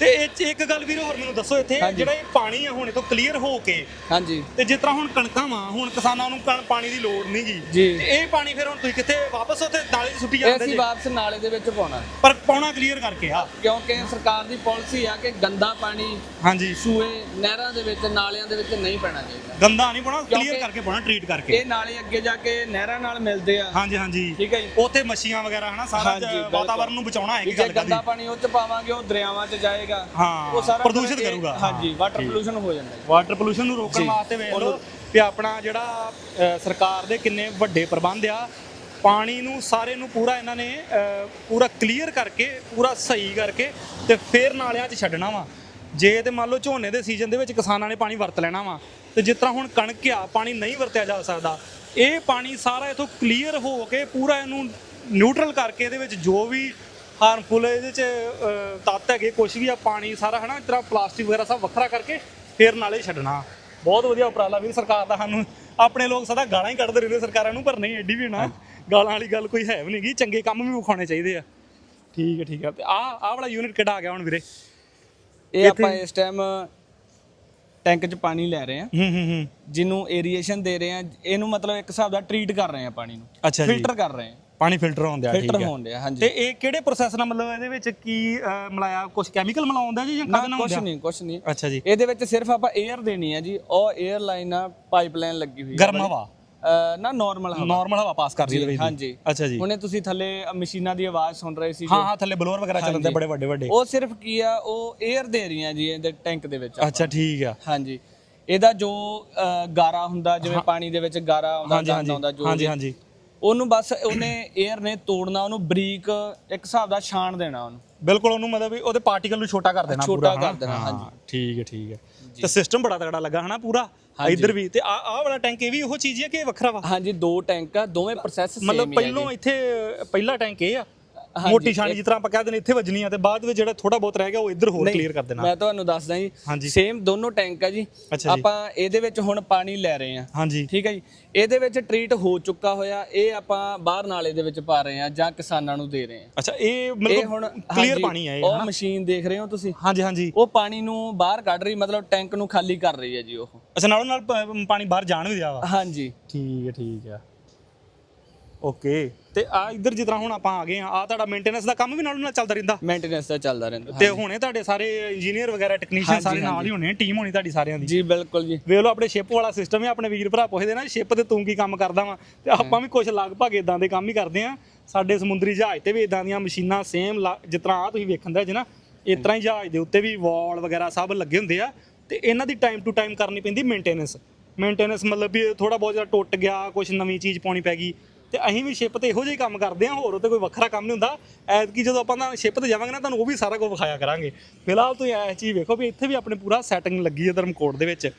ਤੇ ਇਹ 'ਚ ਇੱਕ ਗੱਲ ਵੀਰੇ ਹੋਰ ਮੈਨੂੰ ਦੱਸੋ ਇੱਥੇ ਹਾਂਜੀ। ਜਿਹੜਾ ਇਹ ਪਾਣੀ ਆ ਹੁਣ ਇਥੋਂ ਕਲੀਅਰ ਹੋ ਕੇ ਹਾਂਜੀ। ਤੇ ਜਿਸ ਤਰ੍ਹਾਂ ਹੁਣ ਕਣਕਾਂ ਵਾ ਹੁਣ ਕਿਸਾਨਾਂ ਨੂੰ ਕਣ ਪਾਣੀ ਦੀ ਲੋੜ ਨਹੀਂ ਗੀ ਜੀ। ਤੇ ਇਹ ਪਾਣੀ ਫਿਰ ਹੁਣ ਤੁਸੀਂ ਕਿੱਥੇ ਵਾਪਸ ਉੱਥੇ ਨਾਲੇ 'ਚ ਸੁੱਟੀ ਇਹ ਜਾਂਦੇ ਅਸੀਂ ਜੀ? ਵਾਪਸ ਨਾਲੇ ਦੇ ਵਿੱਚ ਪਾਉਣਾ। ਪਰ ਪਾਉਣਾ ਕਲੀਅਰ ਕਰਕੇ ਆ ਕਿਉਂਕਿ ਸਰਕਾਰ ਦੀ ਪਾਲਿਸੀ ਆ ਕਿ ਗੰਦਾ ਪਾਣੀ ਹਾਂਜੀ। ਸੂਏ ਨਹਿਰਾਂ ਦੇ ਵਿੱਚ ਨਾਲਿਆਂ ਦੇ ਵਿੱਚ ਨਹੀਂ ਪੈਣਾ ਚਾਹੀਦਾ। ਗੰਦਾ ਨਹੀਂ ਪਾਉਣਾ ਕਲੀਅਰ ਕਿਉਂਕਿ ਕਰਕੇ ਪਾਉਣਾ ਟ੍ਰੀਟ ਕਰਕੇ। ਇਹ ਨਾਲੇ ਅੱਗੇ ਜਾ ਕੇ ਨਹਿਰਾਂ ਨਾਲ ਮਿਲਦੇ ਆ। ਹਾਂਜੀ ਹਾਂਜੀ। ਠੀਕ ਹੈ ਜੀ। ਉੱਥੇ ਮੱਛੀਆਂ ਵਗੈਰਾ ਹਨਾ ਸਾਰਾ ਹਾਂਜੀ, ਜ- ਬਿਲਕੁਲ। ਵਾਤਾਵਰਨ ਨੂੰ ਬਚਾਉਣਾ ਹੈ ਵੀ ਕੀ ਜੇ ਗੱਲ ਗੰਦਾ ਕਰਦੀ ਪਾਣੀ ਉਹ ਚ ਪਾਵਾਂਗੇ ਉਹ ਦਰਿਆਵਾਂ 'ਚ ਜਾਏਗਾ ਹਾਂ, ਉਹ ਸਾਰਾ ਪ੍ਰਦੂਸ਼ਿਤ ਕਰੂਗਾ, ਹਾਂਜੀ ਹਾਂ, ਵਾਟਰ। ਪੋਲੂਸ਼ਨ ਹੋ ਜਾਂਦਾ ਹੈ ਵਾਟਰ ਪੋਲੂਸ਼ਨ ਨੂੰ ਰੋਕਣ ਜੀ। ਵਾਸਤੇ ਵੇਖ ਲਓ ਉਹਨੂੰ- ਕਿ ਆਪਣਾ ਜਿਹੜਾ ਅ, ਸਰਕਾਰ ਦੇ ਕਿੰਨੇ ਵੱਡੇ ਪ੍ਰਬੰਧ ਆ ਪਾਣੀ ਨੂੰ ਸਾਰੇ ਨੂੰ ਪੂਰਾ ਇਹਨਾਂ ਨੇ ਅ, ਪੂਰਾ ਕਲੀਅਰ ਕਰਕੇ ਪੂਰਾ ਸਹੀ ਕਰਕੇ ਤੇ ਫੇਰ ਨਾਲਿਆਂ 'ਚ ਛੱਡਣਾ ਵਾ ਜੇ ਤੇ ਮੰਨ ਲਓ ਝੋਨੇ ਦੇ ਸੀਜ਼ਨ ਦੇ ਵਿੱਚ ਕਿਸਾਨਾਂ ਨੇ ਪਾਣੀ ਵਰਤ ਲੈਣਾ ਵਾ ਤੇ ਜਿਸ ਤਰ੍ਹਾਂ ਹੁਣ ਕਣਕ ਆ ਪਾਣੀ ਨਹੀਂ ਵਰਤਿਆ ਜਾ ਸਕਦਾ ਇਹ ਪਾਣੀ ਸਾਰਾ ਇਥੋਂ ਕਲੀਅਰ ਹੋ ਕੇ ਪੂਰਾ ਇਹਨੂੰ ਨਿਊਟਰਲ ਕਰਕੇ ਇਹਦੇ ਵਿੱਚ ਜੋ ਵੀ ਹਾਰਮਫੁਲ ਇਹਦੇ ਚ ਤੱਤ ਹੈਗੇ ਕੁਝ ਵੀ ਆ ਪਾਣੀ ਸਾਰਾ ਹਨਾ ਇਸ ਤਰ੍ਹਾਂ ਪਲਾਸਟਿਕ ਵਗੈਰਾ ਸਭ ਵੱਖਰਾ ਕਰਕੇ ਫੇਰ ਨਾਲੇ ਛੱਡਣਾ। ਬਹੁਤ ਵਧੀਆ ਉਪਰਾਲਾ ਵੀ ਸਰਕਾਰ ਦਾ ਸਾਨੂੰ ਆਪਣੇ ਲੋਕ ਸਦਾ ਗਾਲਾਂ ਹੀ ਕੱਢਦੇ ਰਹਿੰਦੇ ਸਰਕਾਰਾਂ ਨੂੰ ਪਰ ਨਹੀਂ ਐਡੀ ਵੀ ਨਾ ਗਾਲਾਂ ਵਾਲੀ ਗੱਲ ਕੋਈ ਹੈ ਵੀ ਨਹੀਂਗੀ ਚੰਗੇ ਕੰਮ ਵੀ ਵਿਖਾਉਣੇ ਚਾਹੀਦੇ ਆ। ਠੀਕ ਹੈ ਠੀਕ ਹੈ ਤੇ ਆ ਆਹ ਵਾਲਾ ਯੂਨਿਟ ਕਿਹੜਾ ਆ ਗਿਆ ਹੁਣ ਵੀਰੇ? ਇਹ ਆਪਾਂ ਇਸ ਟਾਈਮ ਟੈਂਕ 'ਚ ਪਾਣੀ ਲੈ ਰਹੇ ਹਾਂ ਹੂੰ ਹੂੰ ਹੂੰ। ਜਿਹਨੂੰ ਏਰੀਏਸ਼ਨ ਦੇ ਰਹੇ ਹਾਂ ਇਹਨੂੰ ਮਤਲਬ ਇੱਕ ਹਿਸਾਬ ਦਾ ਟਰੀਟ ਕਰ ਰਹੇ ਹਾਂ ਪਾਣੀ ਨੂੰ। ਫਿਲਟਰ ਕਰ ਰਹੇ ਹਾਂ ਪਾਣੀ ਫਿਲਟਰ ਹੁੰਦਿਆ ਠੀਕ ਹੈ। ਫਿਲਟਰ ਹੁੰਦਿਆ ਹਾਂਜੀ। ਤੇ ਇਹ ਕਿਹੜੇ ਪ੍ਰੋਸੈਸ ਨਾਲ ਮਤਲਬ ਇਹਦੇ ਵਿੱਚ ਕੀ ਅਹ, ਕੁਝ ਕੈਮੀਕਲ ਮਿਲਾਉਂਦਾ ਜੀ ਜਾਂ ਕਦ ਨਾ ਨਾਲ ਕੁਛ ਨਹੀਂ ਕੁਛ ਨਹੀਂ। ਅੱਛਾ ਜੀ। ਇਹਦੇ ਵਿੱਚ ਸਿਰਫ ਆਪਾਂ 에ਅਰ ਦੇਣੀ ਹੈ ਜੀ। ਉਹ 에ਅਰ ਲਾਈਨ ਆ ਪਾਈਪਲਾਈਨ ਲੱਗੀ ਹੋਈ ਗਰਮ ਹਵਾ? ਨਾ ਨਾਰਮਲ ਹਵਾ। ਨਾਰਮਲ ਹਵਾ ਪਾਸ ਕਰਦੀ ਇਹਦੇ ਵਿੱਚ ਹਾਂਜੀ। ਅੱਛਾ ਜੀ। ਹੁਣੇ ਤੁਸੀਂ ਥੱਲੇ ਮਸ਼ੀਨਾਂ ਦੀ ਆਵਾਜ਼ ਸੁਣ ਰਹੇ ਸੀ ਹਾਂ ਹਾਂ ਥੱਲੇ ਬਲੋਰ ਵਗੈਰਾ ਚੱਲਦੇ ਬੜੇ ਵੱਡੇ ਵੱਡੇ। ਉਹ ਸਿਰਫ ਕੀ ਆ ਉਹ 에ਅਰ ਦੇ ਰਹੀਆਂ ਜੀ ਇਹਦੇ ਟੈਂਕ ਦੇ ਵਿੱਚ ਅੱਛਾ ਠੀਕ ਆ। ਹਾਂਜੀ। ਇਹਦਾ ਜੋ ਗਾਰਾ ਹੁੰਦਾ ਜਿਵੇਂ ਪਾਣੀ ਦੇ ਵਿੱਚ ਗਾਰਾ ਆਉਂਦਾ ਜਾਂਦਾ ਹਾਂਜੀ। ਜੋ ਹਾਂਜੀ, ਹਾਂਜੀ। ਉਹਨੂੰ ਬਸ ਉਹਨੇ 에ਅਰ ਨੇ ਤੋੜਨਾ ਉਹਨੂੰ ਬਰੀਕ ਇੱਕ ਹਿਸਾਬ ਦਾ ਛਾਣ ਦੇਣਾ ਉਹਨੂੰ। ਬਿਲਕੁਲ ਉਹਨੂੰ ਮਤਲਬ ਵੀ ਉਹਦੇ ਪਾਰਟੀਕਲ ਨੂੰ ਛੋਟਾ ਕਰ ਦੇਣਾ ਛੋਟਾ ਕਰ ਦੇਣਾ, ਹਾਂ, ਹਾਂਜੀ। ਠੀਕ ਹੈ ਠੀਕ ਹੈ। ਤੇ ਸਿਸਟਮ ਬੜਾ ਤਗੜਾ ਲੱਗਾ ਹਨਾ ਪੂਰਾ? ਇੱਧਰ ਵੀ ਤੇ ਆ ਆਹ ਵਾਲਾ ਟੈਂਕ ਇਹ ਵੀ ਉਹ ਚੀਜ਼ ਹੈ ਕਿ ਇਹ ਵੱਖਰਾ ਵਾ? ਹਾਂਜੀ ਦੋ ਟੈਂਕ ਆ ਦੋਵੇਂ ਪ੍ਰੋਸੈਸ ਮਤਲਬ ਪਹਿਲੋਂ ਇੱਥੇ ਪਹਿਲਾ ਟੈਂਕ ਇਹ ਆ। ਮੋਟੀ ਛਾਣੀ ਜਿਸ ਤਰ੍ਹਾਂ ਆਪਾਂ ਕਹਿੰਦੇ ਨੇ ਇੱਥੇ ਵੱਜਣੀ ਆ ਤੇ ਬਾਅਦ ਵਿੱਚ ਜਿਹੜਾ ਥੋੜਾ ਬਹੁਤ ਰਹਿ ਗਿਆ ਉਹ ਇੱਧਰ ਹੋਰ ਕਲੀਅਰ ਕਰ ਦੇਣਾ। ਮੈਂ ਤੁਹਾਨੂੰ ਦੱਸਦਾ ਜੀ। ਸੇਮ ਦੋਨੋਂ ਟੈਂਕ ਆ ਜੀ। ਅੱਛਾ ਜੀ। ਆਪਾਂ ਇਹਦੇ ਵਿੱਚ ਹੁਣ ਪਾਣੀ ਲੈ ਰਹੇ ਆ। ਹਾਂਜੀ। ਠੀਕ ਹੈ ਜੀ। ਇਹਦੇ ਵਿੱਚ ਟ੍ਰੀਟ ਹੋ ਚੁੱਕਾ ਹੋਇਆ ਇਹ ਆਪਾਂ ਬਾਹਰ ਨਾਲੇ ਦੇ ਵਿੱਚ ਪਾ ਰਹੇ ਆ ਜਾਂ ਕਿਸਾਨਾਂ ਨੂੰ ਦੇ ਰਹੇ ਆ। ਅੱਛਾ ਇਹ ਇਹ ਮਤਲਬ ਹੁਣ ਕਲੀਅਰ ਹਾਂਜੀ, ਪਾਣੀ ਹੈ ਇਹ ਉਹ ਮਸ਼ੀਨ ਦੇਖ ਰਹੇ ਹੋ ਤੁਸੀਂ? ਹਾਂਜੀ ਹਾਂਜੀ। ਉਹ ਪਾਣੀ ਨੂੰ ਬਾਹਰ ਕੱਢ ਰਹੀ ਮਤਲਬ ਟੈਂਕ ਨੂੰ ਖਾਲੀ ਕਰ ਰਹੀ ਹੈ ਜੀ ਉਹ। ਅੱਛਾ ਨਾਲੋਂ ਨਾਲ ਪ- ਪਾਣੀ ਬਾਹਰ ਜਾਣ ਵੀ ਦਿਆ ਵਾ। ਹਾਂਜੀ। ਠੀਕ ਹੈ ਠੀਕ ਹੈ ਓਕੇ ਤੇ ਆ ਇੱਧਰ ਜਿਸ ਤਰ੍ਹਾਂ ਹੁਣ ਆਪਾਂ ਆ ਗਏ ਆ ਆ ਤੁਹਾਡਾ ਮੇਨਟੇਨੈਂਸ ਦਾ ਕੰਮ ਵੀ ਨਾਲੋਂ ਨਾਲ ਚੱਲਦਾ ਰਹਿੰਦਾ? ਮੇਨਟੇਨੈਂਸ ਦਾ ਚੱਲਦਾ ਰਹਿੰਦਾ ਤੇ ਹੁਣੇ ਤੁਹਾਡੇ ਸਾਰੇ ਇੰਜੀਨੀਅਰ ਵਗੈਰਾ ਟੈਕਨੀਸ਼ੀਅਨ ਸਾਰੇ ਨਾਲ ਹੀ ਹੋਣੇ ਟੀਮ ਹੋਣੀ ਤੁਹਾਡੀ ਸਾਰਿਆਂ ਦੀ? ਜੀ ਬਿਲਕੁਲ ਜੀ। ਵੇਖ ਲਓ ਆਪਣੇ ਸ਼ਿਪ ਵਾਲਾ ਸਿਸਟਮ ਹੈ ਆਪਣੇ ਵੀਰ ਭਰਾ ਪੁੱਛਦੇ ਨਾ ਸ਼ਿਪ ਤੇ ਤੂੰ ਕੀ ਕੰਮ ਕਰਦਾ ਵਾ? ਤੇ ਆਪਾਂ ਵੀ ਕੁਝ ਲਗਭਗ ਇਦਾਂ ਦੇ ਕੰਮ ਹੀ ਕਰਦੇ ਆ ਸਾਡੇ ਸਮੁੰਦਰੀ ਜਹਾਜ਼ ਤੇ ਵੀ ਇਦਾਂ ਦੀਆਂ ਮਸ਼ੀਨਾਂ ਸੇਮ ਜਿਸ ਤਰ੍ਹਾਂ ਆ ਤੁਸੀਂ ਵੇਖਣ ਦਾ ਜੇ ਨਾ ਇਸ ਤਰ੍ਹਾਂ ਹੀ ਜਹਾਜ਼ ਦੇ ਉੱਤੇ ਵੀ ਵਾਲ ਵਗੈਰਾ ਸਭ ਲੱਗੇ ਹੁੰਦੇ ਆ। ਤੇ ਇਹਨਾਂ ਦੀ ਟਾਈਮ ਟੂ ਟਾਈਮ ਕਰਨੀ ਪੈਂਦੀ ਮੇਨਟੇਨੈਂਸ ਮੇਨਟੇਨੈਂਸ ਮਤਲਬ ਵੀ ਥੋੜਾ ਬਹੁਤ ਜਿਹਾ ਟੁੱਟ ਗਿਆ ਕੁਝ ਨਵੀਂ ਚੀਜ਼ ਪਾਉਣੀ ਪੈ ਗਈ ਤੇ ਅਸੀਂ ਵੀ ਸ਼ਿਪ ਤੇ ਇਹੋ ਜਿਹੇ ਕੰਮ ਕਰਦੇ ਹਾਂ, ਹੋਰ ਉਹ ਤੇ ਕੋਈ ਵੱਖਰਾ ਕੰਮ ਨਹੀਂ ਹੁੰਦਾ। ਐਤਕੀ ਜਦੋਂ ਆਪਾਂ ਤਾਂ ਸ਼ਿਪ ਤੇ ਜਾਵਾਂਗੇ ਨਾ, ਤੁਹਾਨੂੰ ਉਹ ਵੀ ਸਾਰਾ ਕੁਝ ਵਿਖਾਇਆ ਕਰਾਂਗੇ। ਫਿਲਹਾਲ ਤੁਸੀਂ ਇਹ ਚੀਜ਼ ਵੇਖੋ ਵੀ ਇੱਥੇ ਵੀ ਆਪਣੇ ਪੂਰਾ ਸੈਟਿੰਗ ਲੱਗੀ ਹੈ ਧਰਮਕੋਟ ਦੇ ਵਿੱਚ।